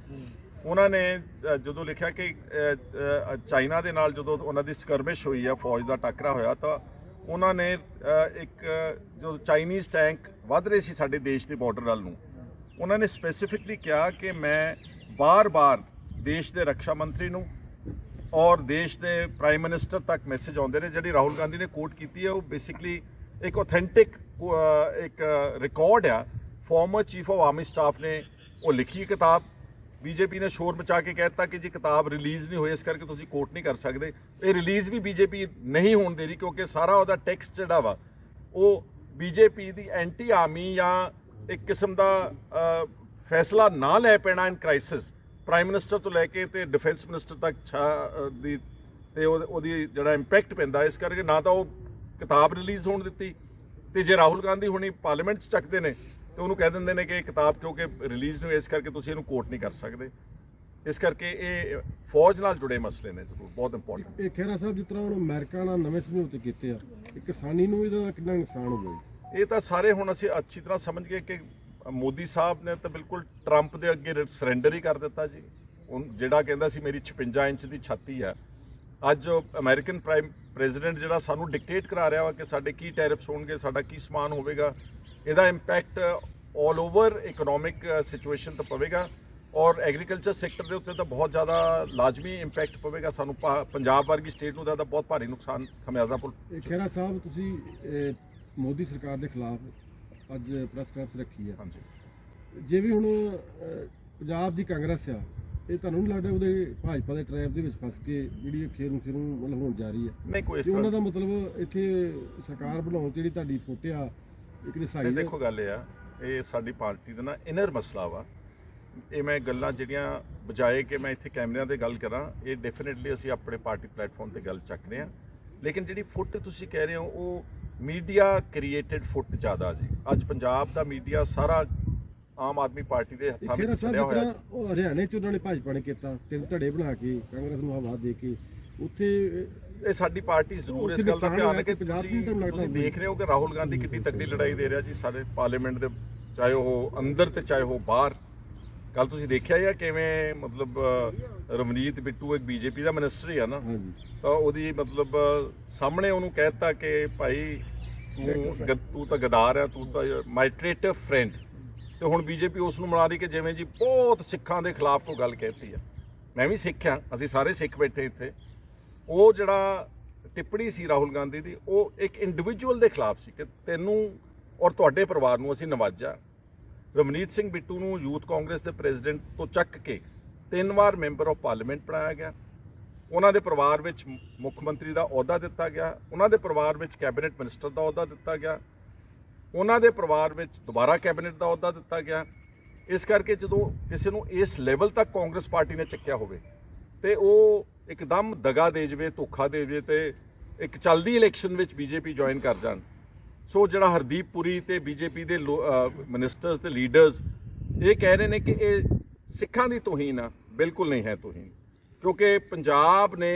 ਉਹਨਾਂ ਨੇ ਜਦੋਂ ਲਿਖਿਆ ਕਿ ਚਾਈਨਾ ਦੇ ਨਾਲ ਜਦੋਂ ਉਹਨਾਂ ਦੀ ਸਕਰਮਿਸ਼ ਹੋਈ ਆ, ਫੌਜ ਦਾ ਟੱਕਰਾ ਹੋਇਆ, ਤਾਂ ਉਹਨਾਂ ਨੇ ਇੱਕ, ਜੋ ਚਾਈਨੀਜ਼ ਟੈਂਕ ਵੱਧ ਰਹੇ ਸੀ ਸਾਡੇ ਦੇਸ਼ ਦੇ ਬਾਰਡਰ ਵੱਲ ਨੂੰ, ਉਹਨਾਂ ਨੇ ਸਪੈਸੀਫਿਕਲੀ ਕਿਹਾ ਕਿ ਮੈਂ ਬਾਰ-ਬਾਰ ਦੇਸ਼ ਦੇ ਰੱਖਿਆ ਮੰਤਰੀ ਨੂੰ ਔਰ ਦੇਸ਼ ਦੇ ਪ੍ਰਾਈਮ ਮਿਨਿਸਟਰ ਤੱਕ ਮੈਸੇਜ ਆਉਂਦੇ ਨੇ ਜਿਹੜੀ ਰਾਹੁਲ ਗਾਂਧੀ ਨੇ ਕੋਟ ਕੀਤੀ ਹੈ ਉਹ ਬੇਸਿਕਲੀ ਇੱਕ ਆਥੈਂਟਿਕ ਇੱਕ ਰਿਕਾਰਡ ਆ। Former chief of army staff ਨੇ ਉਹ ਲਿਖੀ ਕਿਤਾਬ ਬੀਜੇਪੀ ਨੇ ਸ਼ੋਰ ਮਚਾ ਕੇ ਕਹਿਤਾ ਕਿ ਜੀ ਕਿਤਾਬ ਰਿਲੀਜ਼ ਨਹੀਂ ਹੋਈ, ਇਸ ਕਰਕੇ ਤੁਸੀਂ ਕੋਰਟ ਨਹੀਂ ਕਰ ਸਕਦੇ। ਇਹ ਰਿਲੀਜ਼ ਵੀ ਬੀਜੇਪੀ ਨਹੀਂ ਹੋਣ ਦੇ ਰਹੀ ਕਿਉਂਕਿ ਸਾਰਾ ਉਹਦਾ ਟੈਕਸਟ ਜਿਹੜਾ ਵਾ, ਉਹ ਬੀਜੇਪੀ ਦੀ ਐਂਟੀ ਆਰਮੀ ਜਾਂ ਇੱਕ ਕਿਸਮ ਦਾ ਫੈਸਲਾ ਨਾ ਲੈ ਪੈਣਾ ਇਨ ਕ੍ਰਾਈਸਿਸ ਪ੍ਰਾਈਮ ਮਿਨਿਸਟਰ ਤੋਂ ਲੈ ਕੇ ਤੇ ਡਿਫੈਂਸ ਮਿਨਿਸਟਰ ਤੱਕ ਛਾ- ਦੀ ਤੇ ਉਹਦੀ ਜਿਹੜਾ ਇੰਪੈਕਟ ਪੈਂਦਾ, ਇਸ ਕਰਕੇ ਨਾ ਤਾਂ ਉਹ ਕਿਤਾਬ ਰਿਲੀਜ਼ ਹੋਣ ਦਿੱਤੀ। ਤੇ ਜੇ ਰਾਹੁਲ ਗਾਂਧੀ ਹੁਣੀ ਪਾਰਲੀਮੈਂਟ 'ਚ ਚੱਕਦੇ ਨੇ ਤੇ ਉਹਨੂੰ ਕਹਿ ਦਿੰਦੇ ਨੇ ਕਿ ਇਹ ਕਿਤਾਬ ਕਿਉਂਕਿ ਰਿਲੀਜ਼ ਨਹੀਂ ਹੋਈ ਇਸ ਕਰਕੇ ਤੁਸੀਂ ਇਹਨੂੰ ਕੋਰਟ ਨਹੀਂ ਕਰ ਸਕਦੇ। ਇਸ ਕਰਕੇ ਇਹ ਫੌਜ ਨਾਲ ਜੁੜੇ ਮਸਲੇ ਨੇ ਜ਼ਰੂਰ ਬਹੁਤ ਇੰਪੋਰਟੈਂਟ ਇਹ ਖਹਿਰਾ ਸਾਹਿਬ ਜਿਸ ਤਰ੍ਹਾਂ ਹੁਣ ਅਮਰੀਕਾ ਨਾਲ ਨਵੇਂ ਸਮਝੌਤੇ ਕੀਤੇ ਆ ਇਹ ਕਿਸਾਨੀ ਨੂੰ ਇਹਦਾ ਕਿੰਨਾ ਨੁਕਸਾਨ ਹੋਊਗਾ ਇਹ ਤਾਂ ਸਾਰੇ ਹੁਣ ਅਸੀਂ ਅੱਛੀ ਤਰ੍ਹਾਂ ਸਮਝ ਗਏ ਕਿ ਮੋਦੀ ਸਾਹਿਬ ਨੇ ਤਾਂ ਬਿਲਕੁਲ ਟਰੰਪ ਦੇ ਅੱਗੇ ਸਰੈਂਡਰ ਹੀ ਕਰ ਦਿੱਤਾ ਜੀ। ਉਹ ਜਿਹੜਾ ਕਹਿੰਦਾ ਸੀ ਮੇਰੀ 56 ਇੰਚ ਦੀ ਛਾਤੀ ਹੈ ਅੱਜ ਅਮਰੀਕਨ ਪ੍ਰਾਈਮ ਪ੍ਰੈਜ਼ੀਡੈਂਟ ਜਿਹੜਾ ਸਾਨੂੰ ਡਿਕਟੇਟ ਕਰਾ ਰਿਹਾ ਵਾ ਕਿ ਸਾਡੇ ਕੀ ਟੈਰਿਫਸ ਹੋਣਗੇ ਸਾਡਾ ਕੀ ਸਮਾਨ ਹੋਵੇਗਾ ਇਹਦਾ ਇੰਪੈਕਟ 올 ਓਵਰ ਇਕਨੋਮਿਕ ਸਿਚੁਏਸ਼ਨ ਤੇ ਪਵੇਗਾ ਔਰ ਐਗਰੀਕਲਚਰ ਸੈਕਟਰ ਦੇ ਉੱਤੇ ਤਾਂ ਬਹੁਤ ਜ਼ਿਆਦਾ ਲਾਜ਼ਮੀ ਇੰਪੈਕਟ ਪਵੇਗਾ ਸਾਨੂੰ ਪੰਜਾਬ ਵਰਗੀ ਸਟੇਟ ਨੂੰ ਤਾਂ ਇਹਦਾ ਬਹੁਤ ਭਾਰੀ ਨੁਕਸਾਨ ਖਮਿਆਜ਼ਾ ਇਹ ਖਹਿਰਾ ਸਾਹਿਬ ਤੁਸੀਂ ਮੋਦੀ ਸਰਕਾਰ ਦੇ ਖਿਲਾਫ ਅੱਜ ਪ੍ਰੈਸ ਕਾਨਫਰੰਸ ਰੱਖੀ ਆ। ਹਾਂਜੀ। ਜੇ ਵੀ ਹੁਣ ਪੰਜਾਬ ਦੀ ਕਾਂਗਰਸ ਆ ਇਹ ਤੁਹਾਨੂੰ ਨਹੀਂ ਲੱਗਦਾ ਉਹਦੇ ਭਾਜਪਾ ਦੇ ਟ੍ਰੈਪ ਦੇ ਵਿੱਚ ਫਸ ਕੇ ਜਿਹੜੀ ਇਹ ਖੇਰੂ ਖੇਰੂ ਮਤਲਬ ਹੋਣ ਜਾ ਰਹੀ ਹੈ? ਨਹੀਂ ਕੋਈ ਇਸ ਕਿ ਉਹਨਾਂ ਤਰ੍ਹਾਂ ਦਾ ਮਤਲਬ ਇੱਥੇ ਸਰਕਾਰ ਬਣਾਉਣ 'ਚ ਜਿਹੜੀ ਤੁਹਾਡੀ ਫੋਟਿਆ ਇੱਕ ਨਹੀਂ ਦਿਸਾਈ ਦੇਖੋ ਗੱਲ ਇਹ ਆ ਇਹ ਸਾਡੀ ਪਾਰਟੀ ਦਾ ਨਾ ਇਨਰ ਮਸਲਾ ਵਾ। ਇਹ ਮੈਂ ਗੱਲਾਂ ਜਿਹੜੀਆਂ ਬਜਾਏ ਕਿ ਮੈਂ ਇੱਥੇ ਕੈਮਰਿਆਂ ਤੇ ਗੱਲ ਕਰਾਂ ਇਹ ਡੈਫੀਨਿਟਲੀ ਅਸੀਂ ਆਪਣੇ ਪਾਰਟੀ ਪਲੇਟਫਾਰਮ ਤੇ ਗੱਲ ਚੱਕ ਰਹੇ ਹਾਂ। ਲੇਕਿਨ ਜਿਹੜੀ ਫੁੱਟ ਤੁਸੀਂ ਕਹਿ ਰਹੇ ਹੋ ਉਹ ਮੀਡੀਆ ਕ੍ਰੀਏਟਡ ਫੁੱਟ ਜ਼ਿਆਦਾ ਜੀ। ਅੱਜ ਪੰਜਾਬ ਦਾ ਮੀਡੀਆ ਸਾਰਾ ਆਮ ਆਦਮੀ ਪਾਰਟੀ ਦੇ ਹੱਥਾਂ ਵਿੱਚ ਸਾਹਿਬ ਜਿਸ ਹੋਇਆ ਤਰ੍ਹਾਂ ਉਹ ਹਰਿਆਣੇ 'ਚ ਉਹਨਾਂ ਨੇ ਭਾਜਪਾ ਨੇ ਕੀਤਾ ਤਿੰਨ ਧੜੇ ਬਣਾ ਕੇ ਕਾਂਗਰਸ ਨੂੰ ਹਵਾ ਦੇ ਕੇ। ਉੱਥੇ ਇਹ ਸਾਡੀ ਪਾਰਟੀ ਜ਼ਰੂਰ ਇਸ ਉੱਥੇ ਗੱਲ ਦਾ ਨੁਕਸਾਨ ਧਿਆਨ ਹੈ ਹੋਇਆ ਕਿ ਕਿ ਪੰਜਾਬ ਤੁਸੀਂ ਦੀ ਤਾਂ ਲੱਗਦਾ ਤੁਸੀਂ ਹੋਊਗਾ। ਦੇਖ ਰਹੇ ਹੋ ਕਿ ਰਾਹੁਲ ਗਾਂਧੀ ਕਿੰਨੀ ਤਕੜੀ ਲੜਾਈ ਦੇ ਰਿਹਾ ਜੀ ਸਾਰੇ ਪਾਰਲੀਮੈਂਟ ਦੇ ਚਾਹੇ ਉਹ ਅੰਦਰ ਤੇ ਚਾਹੇ ਉਹ ਬਾਹਰ। ਕੱਲ ਤੁਸੀਂ ਦੇਖਿਆ ਜਾਂ ਕਿਵੇਂ ਮਤਲਬ ਅ, ਰਵਨੀਤ ਬਿੱਟੂ ਇੱਕ ਬੀਜੇਪੀ ਦਾ ਮਿਨਿਸਟਰ ਹੀ ਆ ਨਾ। ਹਾਂਜੀ। ਤਾਂ ਉਹਦੀ ਮਤਲਬ ਸਾਹਮਣੇ ਉਹਨੂੰ ਕਹਿਤਾ ਕਿ ਭਾਈ ਤੂੰ ਗ- ਤੂੰ ਤਾਂ ਗਦਾਰ ਆ ਤੂੰ ਤਾਂ ਮਾਈ ਫਰੈਂਡ। ਤੇ ਹੁਣ ਬੀਜੇਪੀ ਉਸ ਨੂੰ ਮਨਾ ਰਹੀ ਕਿ ਜਿਵੇਂ ਜੀ ਬਹੁਤ ਸਿੱਖਾਂ ਦੇ ਖਿਲਾਫ ਕੋਈ ਗੱਲ ਕਹਿਤੀ ਆ। ਮੈਂ ਵੀ ਸਿੱਖ ਆ, ਅਸੀਂ ਸਾਰੇ ਸਿੱਖ ਬੈਠੇ ਇੱਥੇ। ਉਹ ਜਿਹੜਾ ਟਿੱਪਣੀ ਸੀ ਰਾਹੁਲ ਗਾਂਧੀ ਦੀ, ਉਹ ਇੱਕ ਇੰਡੀਵਿਜੂਅਲ ਦੇ ਖਿਲਾਫ ਸੀ ਕਿ ਤੈਨੂੰ ਔਰ ਤੁਹਾਡੇ ਪਰਿਵਾਰ ਨੂੰ ਅਸੀਂ ਨਵਾਜਿਆ ਰਮਨੀਤ ਸਿੰਘ ਬਿੱਟੂ ਨੂੰ ਯੂਥ ਕਾਂਗਰਸ ਦੇ ਪ੍ਰੈਜ਼ੀਡੈਂਟ ਤੋਂ ਚੱਕ ਕੇ ਤਿੰਨ ਵਾਰ ਮੈਂਬਰ ਆਫ ਪਾਰਲੀਮੈਂਟ ਬਣਾਇਆ ਗਿਆ। ਉਹਨਾਂ ਦੇ ਪਰਿਵਾਰ ਵਿੱਚ ਮੁੱਖ ਮੰਤਰੀ ਦਾ ਅਹੁਦਾ ਦਿੱਤਾ ਗਿਆ। ਉਹਨਾਂ ਦੇ ਪਰਿਵਾਰ ਵਿੱਚ ਕੈਬਨਿਟ ਮਿਨਿਸਟਰ ਦਾ ਅਹੁਦਾ ਦਿੱਤਾ ਗਿਆ। ਉਹਨਾਂ ਦੇ ਪਰਿਵਾਰ ਵਿੱਚ ਦੁਬਾਰਾ ਕੈਬਨਿਟ ਦਾ ਅਹੁਦਾ ਦਿੱਤਾ ਗਿਆ। ਇਸ ਕਰਕੇ ਜਦੋਂ ਕਿਸੇ ਨੂੰ ਇਸ ਲੈਵਲ ਤੱਕ ਕਾਂਗਰਸ ਪਾਰਟੀ ਨੇ ਚੱਕਿਆ ਹੋਵੇ, ਤੇ ਉਹ ਇੱਕਦਮ ਦਗਾ ਦੇ ਜਵੇ, ਧੋਖਾ ਦੇ ਜਵੇ ਤੇ ਇੱਕ ਚੱਲਦੀ ਇਲੈਕਸ਼ਨ ਵਿੱਚ ਬੀਜੇਪੀ ਜੁਆਇਨ ਕਰ ਜਾਣ। ਸੋ ਜਿਹੜਾ ਹਰਦੀਪ ਪੁਰੀ ਤੇ ਬੀਜੇਪੀ ਦੇ ਮਿਨਿਸਟਰਸ ਤੇ ਲੀਡਰਸ ਇਹ ਕਹਿ ਰਹੇ ਨੇ ਕਿ ਇਹ ਸਿੱਖਾਂ ਦੀ ਤੋਹੀਨ ਆ। ਬਿਲਕੁਲ ਨਹੀਂ ਹੈ ਤੋਹੀਨ। ਕਿਉਂਕਿ ਪੰਜਾਬ ਨੇ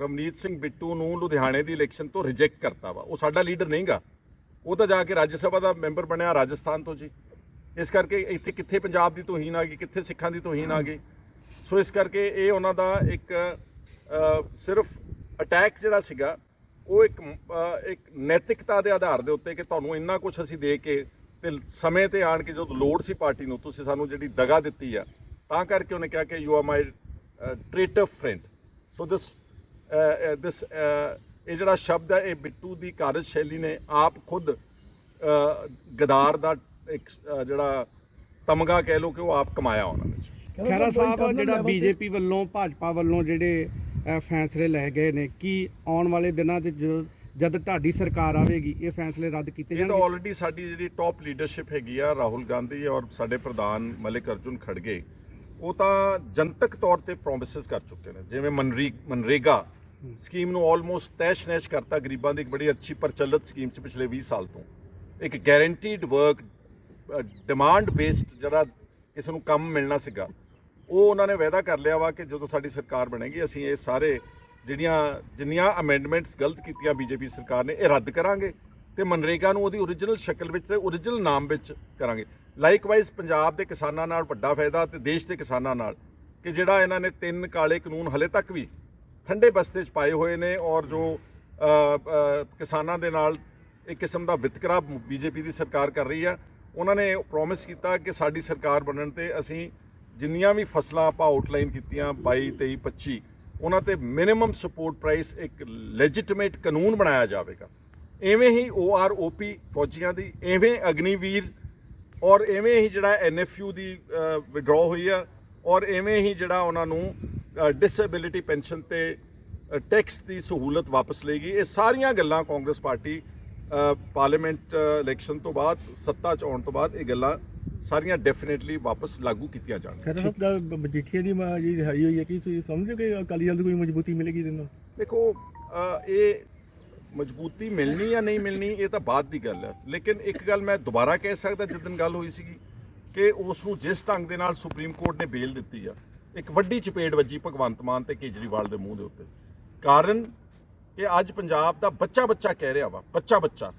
ਰਵਨੀਤ ਸਿੰਘ ਬਿੱਟੂ ਨੂੰ ਲੁਧਿਆਣੇ ਦੀ ਇਲੈਕਸ਼ਨ ਤੋਂ ਰਿਜੈਕਟ ਕਰਤਾ ਵਾ। ਉਹ ਸਾਡਾ ਲੀਡਰ ਨਹੀਂਗਾ। ਉਹ ਤਾਂ ਜਾ ਕੇ ਰਾਜ ਸਭਾ ਦਾ ਮੈਂਬਰ ਬਣਿਆ ਰਾਜਸਥਾਨ ਤੋਂ ਜੀ। ਇਸ ਕਰਕੇ ਇੱਥੇ ਕਿੱਥੇ ਪੰਜਾਬ ਦੀ ਤੋਹੀਨ ਆ ਗਈ, ਕਿੱਥੇ ਸਿੱਖਾਂ ਦੀ ਤੋਹੀਨ ਆ ਗਈ। ਸੋ ਇਸ ਕਰਕੇ ਇਹ ਉਹਨਾਂ ਦਾ ਇੱਕ ਸਿਰਫ ਅਟੈਕ ਜਿਹੜਾ ਸੀਗਾ, ਉਹ ਇੱਕ ਇੱਕ ਨੈਤਿਕਤਾ ਦੇ ਆਧਾਰ ਦੇ ਉੱਤੇ ਕਿ ਤੁਹਾਨੂੰ ਇੰਨਾ ਕੁਝ ਅਸੀਂ ਦੇ ਕੇ ਤੇ ਸਮੇਂ ਤੇ ਆਣ ਕੇ ਜਦੋਂ ਲੋੜ ਸੀ ਪਾਰਟੀ ਨੂੰ, ਤੁਸੀਂ ਸਾਨੂੰ ਜਿਹੜੀ ਦਗਾ ਦਿੱਤੀ ਆ, ਤਾਂ ਕਰਕੇ ਉਹਨੇ ਕਿਹਾ ਕਿ ਯੂ ਆਰ ਮਾਈ ਟ੍ਰੇਟਿਵ ਫਰੈਂਡ ਸੋ ਦਿਸ ਦਿਸ ਇਹ ਜਿਹੜਾ ਸ਼ਬਦ ਹੈ ਇਹ ਬਿੱਟੂ ਦੀ ਕਾਰਜਸ਼ੈਲੀ ਨੇ ਆਪ ਖੁਦ ਗਦਾਰ ਦਾ ਇੱਕ ਜਿਹੜਾ ਤਮਗਾ ਕਹਿ ਲਓ ਕਿ ਉਹ ਆਪ ਕਮਾਇਆ ਉਹਨਾਂ ਵਿੱਚ। ਖੈਰਾ ਸਾਹਿਬ ਜਿਹੜਾ ਬੀਜੇਪੀ ਵੱਲੋਂ ਭਾਜਪਾ ਵੱਲੋਂ ਜਿਹੜੇ ਫੈਸਲੇ ਲਏ ਗਏ ਨੇ ਕੀ ਆਉਣ ਵਾਲੇ ਦਿਨਾਂ 'ਚ ਜਦ ਜਦ ਤੁਹਾਡੀ ਸਰਕਾਰ ਆਵੇਗੀ ਇਹ ਫੈਸਲੇ ਰੱਦ ਕੀਤੇ ਇਹ ਤਾਂ ਜਾਣਗੇ? ਆਲਰੇਡੀ ਸਾਡੀ ਜਿਹੜੀ ਟੌਪ ਲੀਡਰਸ਼ਿਪ ਹੈਗੀ ਆ ਰਾਹੁਲ ਗਾਂਧੀ ਔਰ ਸਾਡੇ ਪ੍ਰਧਾਨ ਮਲਿਕ ਅਰਜੁਨ ਖੜਗੇ ਉਹ ਤਾਂ ਜਨਤਕ ਤੌਰ ਤੇ ਪ੍ਰੋਮਿਸਸ ਕਰ ਚੁੱਕੇ ਨੇ ਜਿਵੇਂ ਮਨਰੀ ਮਨਰੇਗਾ ਸਕੀਮ ਨੂੰ ਆਲਮੋਸਟ ਤੈਸ਼-ਨੈਸ਼ ਕਰਤਾ ਗਰੀਬਾਂ ਦੀ ਇੱਕ ਬੜੀ ਅੱਛੀ ਪ੍ਰਚਲਿਤ ਸਕੀਮ ਸੀ ਪਿਛਲੇ 20 ਸਾਲ ਤੋਂ। ਇੱਕ ਗਾਰੰਟੀਡ ਵਰਕ ਡਿਮਾਂਡ ਬੇਸਡ ਜਿਹੜਾ ਕਿਸੇ ਨੂੰ ਕੰਮ ਮਿਲਣਾ ਸੀਗਾ, ਉਹ ਉਹਨਾਂ ਨੇ ਵਾਅਦਾ ਕਰ ਲਿਆ ਵਾ ਕਿ ਜਦੋਂ ਸਾਡੀ ਸਰਕਾਰ ਬਣੇਗੀ, ਅਸੀਂ ਇਹ ਸਾਰੇ ਜਿਹੜੀਆਂ, ਜਿੰਨੀਆਂ ਅਮੈਂਡਮੈਂਟਸ ਗਲਤ ਕੀਤੀਆਂ ਬੀਜੇਪੀ ਸਰਕਾਰ ਨੇ, ਇਹ ਰੱਦ ਕਰਾਂਗੇ ਤੇ ਮਨਰੇਗਾ ਨੂੰ ਉਹਦੀ ਓਰੀਜਨਲ ਸ਼ਕਲ ਵਿੱਚ ਤੇ ਓਰੀਜਨਲ ਨਾਮ ਵਿੱਚ ਕਰਾਂਗੇ। ਲਾਈਕਵਾਈਜ਼ ਪੰਜਾਬ ਦੇ ਕਿਸਾਨਾਂ ਨਾਲ ਵੱਡਾ ਫਾਇਦਾ ਤੇ ਦੇਸ਼ ਦੇ ਕਿਸਾਨਾਂ ਨਾਲ ਕਿ ਜਿਹੜਾ ਇਹਨਾਂ ਨੇ ਤਿੰਨ ਕਾਲੇ ਕਾਨੂੰਨ ਹਲੇ ਤੱਕ ਵੀ ਠੰਡੇ ਬਸਤੇ 'ਚ ਪਾਏ ਹੋਏ ਨੇ ਔਰ ਜੋ ਕਿਸਾਨਾਂ ਦੇ ਨਾਲ ਇੱਕ ਕਿਸਮ ਦਾ ਵਿਤਕਰਾ ਬੀਜੇਪੀ ਦੀ ਸਰਕਾਰ ਕਰ ਰਹੀ ਆ। ਉਹਨਾਂ ਨੇ ਪ੍ਰੋਮਿਸ ਕੀਤਾ ਕਿ ਸਾਡੀ ਸਰਕਾਰ ਬਣਨ ਤੇ ਅਸੀਂ ਜਿੰਨੀਆਂ ਵੀ ਫਸਲਾਂ ਆਪਾਂ ਆਊਟਲਾਈਨ ਕੀਤੀਆਂ 22 23 25 ਉਹਨਾਂ ਤੇ ਮਿਨੀਮਮ ਸਪੋਰਟ ਪ੍ਰਾਈਸ ਇੱਕ ਲੈਜਿਟੀਮੇਟ ਕਾਨੂੰਨ ਬਣਾਇਆ ਜਾਵੇਗਾ। ਐਵੇਂ ਹੀ OROP ਫੌਜੀਆਂ ਦੀ, ਐਵੇਂ ਅਗਨੀਵੀਰ ਔਰ ਐਵੇਂ ਹੀ ਜਿਹੜਾ ਐਨਐਫਯੂ ਦੀ ਵਿਡਰਾਅ ਹੋਈ ਆ ਔਰ ਐਵੇਂ ਹੀ ਜਿਹੜਾ ਉਹਨਾਂ ਨੂੰ ਡਿਸੇਬਿਲਿਟੀ ਪੈਨਸ਼ਨ ਤੇ ਟੈਕਸ ਦੀ ਸਹੂਲਤ ਵਾਪਸ ਲਏਗੀ। ਇਹ ਸਾਰੀਆਂ ਗੱਲਾਂ ਕਾਂਗਰਸ ਪਾਰਟੀ ਪਾਰਲੀਮੈਂਟ ਇਲੈਕਸ਼ਨ ਤੋਂ ਬਾਅਦ ਸੱਤਾ 'ਚ ਆਉਣ ਤੋਂ ਬਾਅਦ ਇਹ ਗੱਲਾਂ ਸਾਰੀਆਂ ਡੈਫੀਨਿਟਲੀ ਵਾਪਸ ਲਾਗੂ ਕੀਤੀਆਂ ਜਾਣਗੀਆਂ ਖੈਰ ਸਾਹਿਬ ਦੀ ਮ- ਜਿਹੜੀ ਰਿਹਾਈ ਹੋਈ ਹੈ ਕੀ ਤੁਸੀਂ ਸਮਝਦੇ ਕਿ ਅਕਾਲੀ ਦਲ ਦੀ ਕੋਈ ਮਜ਼ਬੂਤੀ ਮਿਲੇਗੀ ਦੇਖੋ ਇਹ ਮਜ਼ਬੂਤੀ ਮਿਲਣੀ ਜਾਂ ਨਹੀਂ ਮਿਲਣੀ ਇਹ ਤਾਂ ਬਾਅਦ ਦੀ ਗੱਲ ਹੈ। ਲੇਕਿਨ ਇੱਕ ਗੱਲ ਮੈਂ ਦੁਬਾਰਾ ਕਹਿ ਸਕਦਾ ਜਿੱਦਨ ਗੱਲ ਹੋਈ ਸੀਗੀ ਕਿ ਉਸ ਨੂੰ ਜਿਸ ਢੰਗ ਦੇ ਨਾਲ ਸੁਪਰੀਮ ਕੋਰਟ ਨੇ ਬੇਲ ਦਿੱਤੀ ਆ ਇੱਕ ਵੱਡੀ ਚਪੇੜ ਵੱਜੀ ਭਗਵੰਤ ਮਾਨ ਤੇ ਕੇਜਰੀਵਾਲ ਦੇ ਮੂੰਹ ਦੇ ਉੱਤੇ ਕਾਰਨ ਕਿ ਅੱਜ ਪੰਜਾਬ ਦਾ ਬੱਚਾ ਬੱਚਾ ਕਹਿ ਰਿਹਾ ਵਾ ਬੱਚਾ ਬੱਚਾ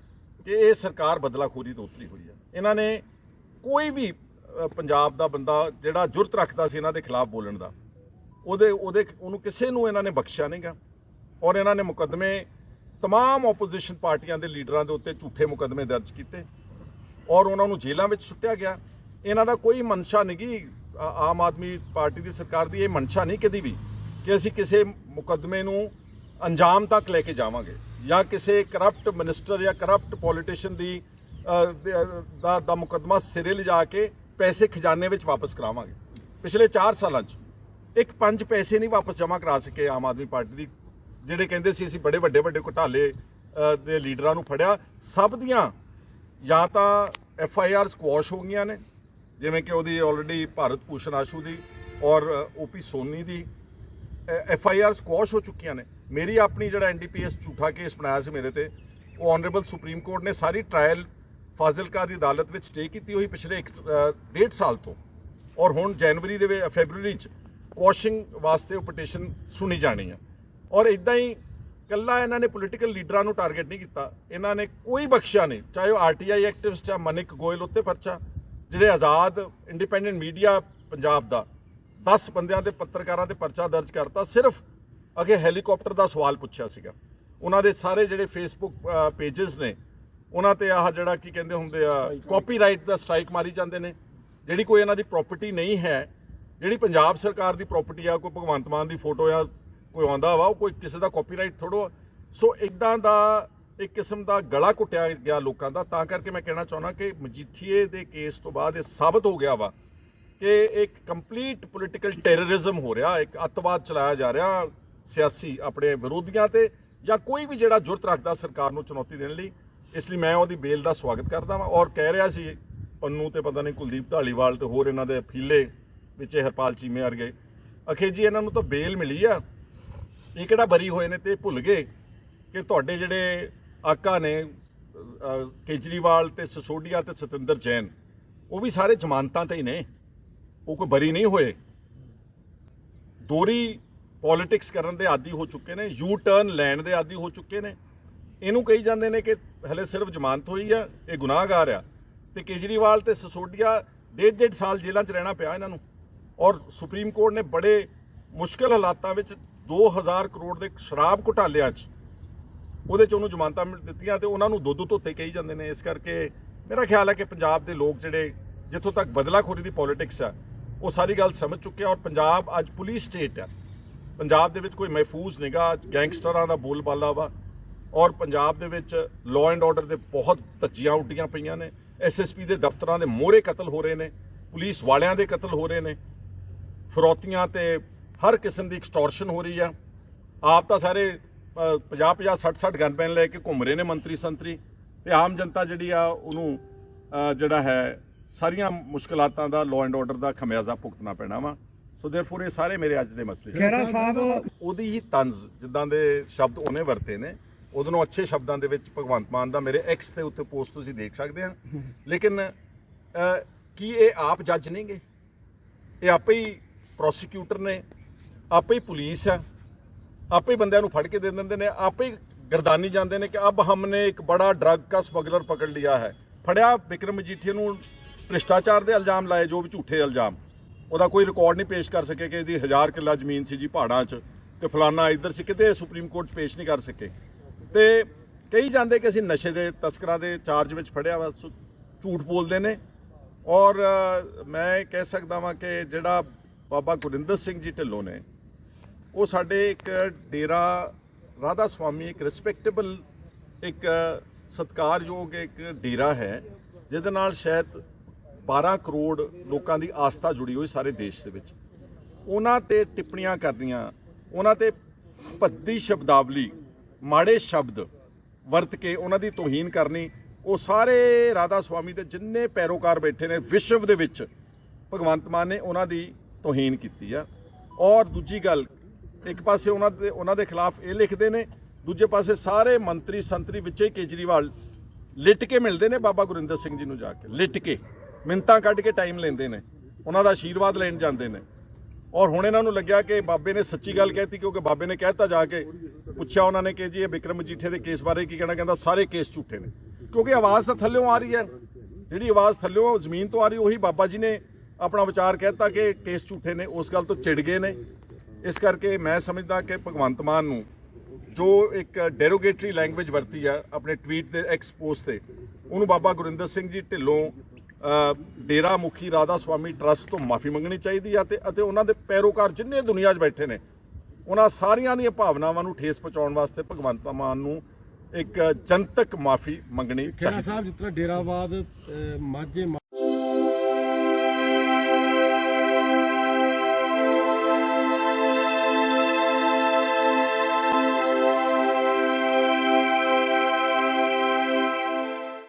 ਕਿ ਇਹ ਸਰਕਾਰ ਬਦਲਾਖੋਰੀ ਤੋਂ ਉਤਰੀ ਹੋਈ ਆ ਇਹਨਾਂ ਨੇ ਕੋਈ ਵੀ ਅ, ਪੰਜਾਬ ਦਾ ਬੰਦਾ ਜਿਹੜਾ ਜੁਰਤ ਰੱਖਦਾ ਸੀ ਇਹਨਾਂ ਦੇ ਖਿਲਾਫ ਬੋਲਣ ਦਾ ਉਹਦੇ ਉਹਦੇ ਉਹਨੂੰ ਕਿਸੇ ਨੂੰ ਇਹਨਾਂ ਨੇ ਬਖਸ਼ਿਆ ਨਹੀਂਗਾ ਔਰ ਇਹਨਾਂ ਨੇ ਮੁਕੱਦਮੇ तमाम ਆਪੋਜੀਸ਼ਨ ਪਾਰਟੀਆਂ ਦੇ ਲੀਡਰਾਂ ਦੇ ਉੱਤੇ ਝੂਠੇ ਮੁਕੱਦਮੇ ਦਰਜ ਕੀਤੇ ਔਰ ਉਹਨਾਂ ਨੂੰ ਜੇਲ੍ਹਾਂ ਵਿੱਚ ਸੁੱਟਿਆ ਗਿਆ ਇਹਨਾਂ ਦਾ ਕੋਈ ਮਨਸ਼ਾ ਨਹੀਂ ਗੀ ਆ- ਆਮ ਆਦਮੀ ਪਾਰਟੀ ਦੀ ਸਰਕਾਰ ਦੀ ਇਹ ਮਨਸ਼ਾ ਨਹੀਂ ਕਦੀ ਵੀ ਕਿ ਅਸੀਂ ਕਿਸੇ ਮੁਕੱਦਮੇ ਨੂੰ ਅੰਜਾਮ ਤੱਕ ਲੈ ਕੇ ਜਾਵਾਂਗੇ ਜਾਂ ਕਿਸੇ ਕਰਪਟ ਮਿਨਿਸਟਰ ਜਾਂ ਕਰਪਟ ਪੋਲੀਟੀਸ਼ੀਅਨ ਦੀ ਦਾ ਦਾ ਮੁਕੱਦਮਾ ਸਿਰੇ ਲਿਜਾ ਕੇ ਪੈਸੇ ਖਜ਼ਾਨੇ ਵਿੱਚ ਵਾਪਸ ਕਰਾਵਾਂਗੇ। ਪਿਛਲੇ 4 ਸਾਲਾਂ 'ਚ ਇੱਕ ਪੰਜ ਪੈਸੇ ਨਹੀਂ ਵਾਪਸ ਜਮ੍ਹਾਂ ਕਰਾ ਸਕੇ ਆਮ ਆਦਮੀ ਪਾਰਟੀ ਦੀ, ਜਿਹੜੇ ਕਹਿੰਦੇ ਸੀ ਅਸੀਂ ਬੜੇ ਵੱਡੇ ਵੱਡੇ ਘੁਟਾਲੇ ਦੇ ਲੀਡਰਾਂ ਨੂੰ ਫੜਿਆ। ਸਭ ਦੀਆਂ ਜਾਂ ਤਾਂ ਐਫ ਆਈ ਆਰ ਸਕੁਆਸ਼ ਹੋ ਗਈਆਂ ਨੇ। ਜਿਵੇਂ ਕਿ ਉਹਦੀ ਆਲਰੇਡੀ ਭਾਰਤ ਭੂਸ਼ਣ ਆਸ਼ੂ ਦੀ ਔਰ ਓਪੀ ਸੋਨੀ ਦੀ ਐਫ ਆਈ ਆਰ ਸਕੁਆਸ਼ ਹੋ ਚੁੱਕੀਆਂ ਨੇ। ਮੇਰੀ ਆਪਣੀ ਜਿਹੜਾ ਐਨਡੀਪੀਐਸ ਝੂਠਾ ਕੇਸ ਬਣਾਇਆ ਸੀ ਮੇਰੇ ਤੇ ਉਹ ਆਨਰੇਬਲ ਸੁਪਰੀਮ ਕੋਰਟ ਨੇ ਸਾਰੀ ਟ੍ਰਾਇਲ ਫਾਜ਼ਿਲਕਾ ਦੀ ਅਦਾਲਤ ਵਿੱਚ ਸਟੇ ਕੀਤੀ ਹੋਈ ਪਿਛਲੇ ਇੱਕ, ਅ, ਡੇਢ ਸਾਲ ਤੋਂ। ਔਰ ਹੁਣ ਜਨਵਰੀ ਦੇ ਵਿੱਚ ਫੈਬਰੂਰੀ ਚ ਕੁਐਸ਼ਿੰਗ ਵਾਸਤੇ ਉਹ ਪਟੀਸ਼ਨ ਸੁਣੀ ਜਾਣੀ ਆ। ਔਰ ਇਦਾਂ ਹੀ ਕੱਲਾ ਇਹਨਾਂ ਨੇ ਪੋਲੀਟੀਕਲ ਲੀਡਰਾਂ ਨੂੰ ਟਾਰਗੇਟ ਨਹੀਂ ਕੀਤਾ। ਇਹਨਾਂ ਨੇ ਕੋਈ ਬਖਸ਼ਿਆ ਨਹੀਂ ਚਾਹੇ ਉਹ ਆਰਟੀਆਈ ਐਕਟਿਵਿਸਟ ਆ ਮਨਿਕ ਗੋਇਲ ਉੱਤੇ ਪਰਚਾ ਜਿਹੜੇ ਆਜ਼ਾਦ ਇੰਡੀਪੈਂਡੈਂਟ ਮੀਡੀਆ ਪੰਜਾਬ ਦਾ 10 ਬੰਦਿਆਂ ਦੇ ਪੱਤਰਕਾਰਾਂ ਤੇ ਪਰਚਾ ਦਰਜ ਕਰਤਾ ਸਿਰਫ ਅਗੇ ਹੈਲੀਕਾਪਟਰ ਦਾ ਸਵਾਲ ਪੁੱਛਿਆ ਸੀਗਾ। ਉਹਨਾਂ ਦੇ ਸਾਰੇ ਜਿਹੜੇ ਫੇਸਬੁੱਕ ਪੇजेस ਨੇ ਉਹਨਾਂ ਤੇ ਆਹ ਜਿਹੜਾ ਕੀ ਕਹਿੰਦੇ ਹੁੰਦੇ ਆ ਕਾਪੀਰਾਈਟ ਦਾ ਸਟ੍ਰਾਈਕ ਮਾਰੀ ਜਾਂਦੇ ਨੇ। ਜਿਹੜੀ ਕੋਈ ਇਹਨਾਂ ਦੀ ਪ੍ਰਾਪਰਟੀ ਨਹੀਂ ਹੈ ਜਿਹੜੀ ਪੰਜਾਬ ਸਰਕਾਰ ਦੀ ਪ੍ਰਾਪਰਟੀ ਆ ਕੋਈ ਭਗਵੰਤ ਮਾਨ ਦੀ ਫੋਟੋ ਆ ਕੋਈ ਆਉਂਦਾ ਵਾ ਉਹ ਕੋਈ ਕਿਸੇ ਦਾ ਕਾਪੀਰਾਈਟ ਥੋੜੋ ਸੋ ਇਦਾਂ ਦਾ ਇੱਕ ਕਿਸਮ ਦਾ ਗਲਾ ਘੁੱਟਿਆ ਗਿਆ ਲੋਕਾਂ ਦਾ। ਤਾਂ ਕਰਕੇ ਮੈਂ ਕਹਿਣਾ ਚਾਹੁੰਦਾ ਕਿ ਮਜੀਠੀਏ ਦੇ ਕੇਸ ਤੋਂ ਬਾਅਦ ਇਹ ਸਾਬਤ ਹੋ ਗਿਆ ਵਾ ਕਿ ਇੱਕ ਕੰਪਲੀਟ ਪੋਲੀਟੀਕਲ ਟੈਰਰਿਜ਼ਮ ਹੋ ਰਿਹਾ, ਇੱਕ ਅੱਤਵਾਦ ਚਲਾਇਆ ਜਾ ਰਿਹਾ ਸਿਆਸੀ ਆਪਣੇ ਵਿਰੋਧੀਆਂ ਤੇ ਜਾਂ ਕੋਈ ਵੀ ਜਿਹੜਾ ਜੁਰਤ ਰੱਖਦਾ ਸਰਕਾਰ ਨੂੰ ਚੁਣੌਤੀ ਦੇਣ ਲਈ। ਇਸ ਲਈ ਮੈਂ ਉਹਦੀ ਬੇਲ ਦਾ ਸਵਾਗਤ ਕਰਦਾ ਹਾਂ ਔਰ ਕਹਿ ਰਿਹਾ ਸੀ ਪੰਨੂ ਤੇ ਪਤਾ ਨਹੀਂ ਕੁਲਦੀਪ ਢਾਲੀਵਾਲ ਤੇ ਹੋਰ ਇਹਨਾਂ ਦੇ ਫੀਲੇ ਵਿੱਚ ਹਰਪਾਲ ਚੀਮੇ ਵਰਗੇ ਅਖੇ ਜੀ, ਇਹਨਾਂ ਨੂੰ ਤਾਂ ਬੇਲ ਮਿਲੀ ਆ। ਇਹ ਕਿਹੜਾ ਬਰੀ ਹੋਏ ਨੇ ਤੇ ਭੁੱਲ ਗਏ ਕਿ ਤੁਹਾਡੇ ਜਿਹੜੇ ਆਕਾ ਨੇ ਕੇਜਰੀਵਾਲ ਤੇ ਸਸੋਡੀਆ ਤੇ ਸਤਿੰਦਰ ਜੈਨ, ਉਹ ਵੀ ਸਾਰੇ ਜ਼ਮਾਨਤਾਂ ਤੇ ਹੀ ਨੇ। ਉਹ ਕੋਈ ਬਰੀ ਨਹੀਂ ਹੋਏ। ਦੋਰੀ ਪੋਲਿਟਿਕਸ ਕਰਨ ਦੇ ਆਦੀ ਹੋ ਚੁੱਕੇ ਨੇ ਯੂ ਟਰਨ ਲੈਣ ਦੇ ਆਦੀ ਹੋ ਚੁੱਕੇ ਨੇ। ਇਹਨੂੰ ਕਹੀ ਜਾਂਦੇ ਨੇ ਕਿ ਹਲੇ ਸਿਰਫ ਜ਼ਮਾਨਤ ਹੋਈ ਆ, ਇਹ ਗੁਨਾਹਗਾਰ ਆ। ਤੇ ਕੇਜਰੀਵਾਲ ਤੇ ਸਸੋਡੀਆ ਡੇਢ ਡੇਢ ਸਾਲ ਜੇਲ੍ਹਾਂ 'ਚ ਰਹਿਣਾ ਪਿਆ ਇਹਨਾਂ ਨੂੰ। ਔਰ ਸੁਪਰੀਮ ਕੋਰਟ ਨੇ ਬੜੇ ਮੁਸ਼ਕਲ ਹਾਲਾਤਾਂ ਵਿੱਚ 2000 ਕਰੋੜ ਦੇ ਸ਼ਰਾਬ ਘੁਟਾਲਿਆਂ 'ਚ ਉਹਦੇ 'ਚ ਉਹਨੂੰ ਜ਼ਮਾਨਤਾਂ ਮਿਲ ਦਿੱਤੀਆਂ ਤੇ ਉਹਨਾਂ ਨੂੰ ਦੁੱਧ ਧੋਤੇ ਕਹੀ ਜਾਂਦੇ ਨੇ। ਇਸ ਕਰਕੇ ਮੇਰਾ ਖਿਆਲ ਹੈ ਕਿ ਪੰਜਾਬ ਦੇ ਲੋਕ ਜਿਹੜੇ ਜਿੱਥੋਂ ਤੱਕ ਬਦਲਾਖੋਰੀ ਦੀ ਪੋਲਿਟਿਕਸ ਆ, ਉਹ ਸਾਰੀ ਗੱਲ ਸਮਝ ਚੁੱਕੇ ਆ ਔਰ ਪੰਜਾਬ ਅੱਜ ਪੁਲਿਸ ਸਟੇਟ ਆ। ਪੰਜਾਬ ਦੇ ਵਿੱਚ ਕੋਈ ਮਹਿਫੂਜ਼ ਨਿਗਾਹ ਗੈਂਗਸਟਰਾਂ ਦਾ ਬੋਲਬਾਲਾ ਵਾ ਔਰ ਪੰਜਾਬ ਦੇ ਵਿੱਚ ਲਾਅ ਐਂਡ ਆਰਡਰ ਦੇ ਬਹੁਤ ਧੱਜੀਆਂ ਉੱਡੀਆਂ ਪਈਆਂ ਨੇ। ਐਸਐਸਪੀ ਦੇ ਦਫ਼ਤਰਾਂ ਦੇ ਮੋਹਰੇ ਕਤਲ ਹੋ ਰਹੇ ਨੇ, ਪੁਲਿਸ ਵਾਲਿਆਂ ਦੇ ਕਤਲ ਹੋ ਰਹੇ ਨੇ। ਫਰੋਤੀਆਂ ਤੇ ਹਰ ਕਿਸਮ ਦੀ ਐਕਸਟੋਰਸ਼ਨ ਹੋ ਰਹੀ ਆ। ਆਪ ਤਾਂ ਸਾਰੇ 50 50 60 60 ਗਨਮੈਨ ਲੈ ਕੇ ਘੁੰਮ ਰਹੇ ਨੇ ਮੰਤਰੀ ਸੰਤਰੀ ਤੇ ਆਮ ਜਨਤਾ ਜਿਹੜੀ ਆ ਉਹਨੂੰ ਜਿਹੜਾ ਹੈ ਸਾਰੀਆਂ ਮੁਸ਼ਕਲਾਤਾਂ ਦਾ ਲਾਅ ਐਂਡ ਆਰਡਰ ਦਾ ਖਮਿਆਜ਼ਾ ਭੁਗਤਣਾ ਪੈਣਾ ਵਾ। ਸੋ ਦੇਰਫੋਰ ਇਹ ਸਾਰੇ ਮੇਰੇ ਅੱਜ ਦੇ ਮਸਲੇ ਸੀ ਖਹਿਰਾ ਸਾਹਿਬ ਉਹਦੀ ਹੀ ਤੰਜ਼ ਜਿੱਦਾਂ ਦੇ ਸ਼ਬਦ ਉਹਨੇ ਵਰਤੇ ਨੇ ਉਹਦੋਂ ਨੂੰ ਅੱਛੇ ਸ਼ਬਦਾਂ ਦੇ ਵਿੱਚ ਭਗਵੰਤ ਮਾਨ ਦਾ ਮੇਰੇ ਐਕਸ ਤੇ ਉੱਤੇ ਪੋਸਟ ਤੁਸੀਂ ਦੇਖ ਸਕਦੇ ਆ। ਲੇਕਿਨ ਕੀ ਇਹ ਆਪ ਜੱਜ ਨਹੀਂਗੇ ਇਹ ਆਪੇ ਹੀ ਪ੍ਰੋਸੀਕਿਊਟਰ ਨੇ ਆਪੇ ਹੀ ਪੁਲਿਸ ਆ। ਆਪੇ ਹੀ ਬੰਦਿਆਂ ਨੂੰ ਫੜ ਕੇ ਦੇ ਦਿੰਦੇ ਨੇ, ਆਪੇ ਹੀ ਗਰਦਾਨੀ ਜਾਂਦੇ ਨੇ ਕਿ ਅਬ ਹਮਨੇ ਇੱਕ ਬੜਾ ਡਰਗ ਕਾ ਸਮਗਲਰ ਪਕੜ ਲਿਆ ਹੈ। ਫੜਿਆ ਵਿਕਰਮ ਮਜੀਠੀਆ ਨੂੰ ਭ੍ਰਿਸ਼ਟਾਚਾਰ ਦੇ ਇਲਜ਼ਾਮ ਲਾਏ, ਜੋ ਵੀ ਝੂਠੇ ਇਲਜ਼ਾਮ। ਉਹਦਾ ਕੋਈ ਰਿਕਾਰਡ ਨਹੀਂ ਪੇਸ਼ ਕਰ ਸਕੇ ਕਿ ਇਹਦੀ ਹਜ਼ਾਰ ਕਿੱਲਾ ਜ਼ਮੀਨ ਸੀ ਜੀ ਪਹਾੜਾਂ 'ਚ ਤੇ ਫਲਾਨਾ ਇੱਧਰ ਸੀ, ਕਿਤੇ ਸੁਪਰੀਮ ਕੋਰਟ 'ਚ ਪੇਸ਼ ਨਹੀਂ ਕਰ ਸਕੇ। ਤੇ ਕਈ ਜਾਂਦੇ ਕਿ ਅਸੀਂ ਨਸ਼ੇ ਦੇ ਤਸਕਰਾਂ ਦੇ ਚਾਰਜ ਵਿੱਚ ਫੜਿਆ ਵਾ, ਸੋ, ਝੂਠ ਬੋਲਦੇ ਨੇ। ਔਰ ਮੈਂ ਇਹ ਕਹਿ ਸਕਦਾ ਵਾਂ ਕਿ ਜਿਹੜਾ ਬਾਬਾ ਗੁਰਿੰਦਰ ਸਿੰਘ ਜੀ ਢਿੱਲੋਂ ਨੇ ਉਹ ਸਾਡੇ ਇੱਕ ਡੇਰਾ ਰਾਧਾ ਸਵਾਮੀ, ਇੱਕ ਰਿਸਪੈਕਟੇਬਲ ਇੱਕ ਸਤਿਕਾਰਯੋਗ ਇੱਕ ਡੇਰਾ ਹੈ, ਜਿਹਦੇ ਨਾਲ ਸ਼ਾਇਦ 12 ਕਰੋੜ ਲੋਕਾਂ ਦੀ ਆਸਥਾ ਜੁੜੀ ਹੋਈ ਸਾਰੇ ਦੇਸ਼ ਦੇ ਵਿੱਚ। ਉਹਨਾਂ ਤੇ ਟਿੱਪਣੀਆਂ ਕਰਨੀਆਂ, ਉਹਨਾਂ ਤੇ ਭੱਦੀ ਸ਼ਬਦਾਵਲੀ, ਮਾੜੇ ਸ਼ਬਦ ਵਰਤ ਕੇ ਉਹਨਾਂ ਦੀ ਤੋਹੀਨ ਕਰਨੀ, ਉਹ ਸਾਰੇ ਰਾਧਾ ਸੁਆਮੀ ਦੇ ਜਿੰਨੇ ਪੈਰੋਕਾਰ ਬੈਠੇ ਨੇ ਵਿਸ਼ਵ ਦੇ ਵਿੱਚ, ਭਗਵੰਤ ਮਾਨ ਨੇ ਉਹਨਾਂ ਦੀ ਤੋਹੀਨ ਕੀਤੀ ਆ। ਔਰ ਦੂਜੀ ਗੱਲ ਇੱਕ ਪਾਸੇ ਉਹਨਾਂ ਦੇ ਉਹਨਾਂ ਦੇ ਖਿਲਾਫ ਇਹ ਲਿਖਦੇ ਨੇ, ਦੂਜੇ ਪਾਸੇ ਸਾਰੇ ਮੰਤਰੀ ਸੰਤਰੀ ਵਿੱਚੇ ਹੀ ਕੇਜਰੀਵਾਲ ਲਿਟ ਕੇ ਮਿਲਦੇ ਨੇ ਬਾਬਾ ਗੁਰਿੰਦਰ ਸਿੰਘ ਜੀ ਨੂੰ ਜਾ ਕੇ, ਲਿਟ ਕੇ। ਮਿੰਤਾਂ ਕੱਢ ਕੇ ਟਾਈਮ ਲੈਂਦੇ ਨੇ, ਉਹਨਾਂ ਦਾ ਆਸ਼ੀਰਵਾਦ ਲੈਣ ਜਾਂਦੇ ਨੇ। ਔਰ ਹੁਣ ਇਹਨਾਂ ਨੂੰ ਲੱਗਿਆ ਕਿ ਬਾਬੇ ਨੇ ਸੱਚੀ ਗੱਲ ਕਹਿਤੀ, ਕਿਉਂਕਿ ਬਾਬੇ ਨੇ ਕਹਿਤਾ ਜਾ ਕੇ, ਪੁੱਛਿਆ ਉਹਨਾਂ ਨੇ ਕਿ ਜੀ ਇਹ ਵਿਕਰਮ ਮਜੀਠੇ ਦੇ ਕੇਸ ਬਾਰੇ ਕੀ ਕਹਿਣਾ ਕਹਿੰਦਾ, ਸਾਰੇ ਕੇਸ ਝੂਠੇ ਨੇ। ਕਿਉਂਕਿ ਆਵਾਜ਼ ਤਾਂ ਥੱਲਿਓਂ ਆ ਰਹੀ ਹੈ, ਜਿਹੜੀ ਆਵਾਜ਼ ਥੱਲਿਓਂ ਜ਼ਮੀਨ ਤੋਂ ਆ ਰਹੀ, ਉਹੀ ਬਾਬਾ ਜੀ ਨੇ ਆਪਣਾ ਵਿਚਾਰ ਕਹਿਤਾ ਕਿ ਕੇਸ ਝੂਠੇ ਨੇ, ਉਸ ਗੱਲ ਤੋਂ ਚਿੜ ਗਏ ਨੇ। ਇਸ ਕਰਕੇ ਮੈਂ ਸਮਝਦਾ ਕਿ ਭਗਵੰਤ ਮਾਨ ਨੂੰ ਜੋ ਇੱਕ ਡੈਰੋਗੇਟਰੀ ਲੈਂਗੁਏਜ ਵਰਤੀ ਆ ਆਪਣੇ ਟਵੀਟ ਦੇ ਐਕਸਪੋਜ਼ ਤੇ ਉਹਨੂੰ ਬਾਬਾ ਗੁਰਿੰਦਰ ਸਿੰਘ ਜੀ ਢਿੱਲੋਂ ਡੇਰਾ ਮੁਖੀ ਰਾਧਾ ਸੁਆਮੀ ਟਰਸਟ ਤੋਂ ਮਾਫੀ ਮੰਗਣੀ ਚਾਹੀਦੀ ਆ ਤੇ ਅਤੇ ਉਹਨਾਂ ਦੇ ਪੈਰੋਕਾਰ ਜਿੰਨੇ ਦੁਨੀਆ 'ਚ ਬੈਠੇ ਨੇ ਉਹਨਾਂ ਸਾਰੀਆਂ ਦੀਆਂ ਭਾਵਨਾਵਾਂ ਨੂੰ ਠੇਸ ਪਹੁੰਚਾਉਣ ਵਾਸਤੇ ਭਗਵੰਤ ਮਾਨ ਨੂੰ ਇੱਕ ਜਨਤਕ ਮਾਫੀ ਮੰਗਣੀ ਚਾਹੀਦੀ। ਸਾਹਿਬ ਜਿਸ ਤਰ੍ਹਾਂ ਡੇਰਾਵਾਦ ਮਾਝੇ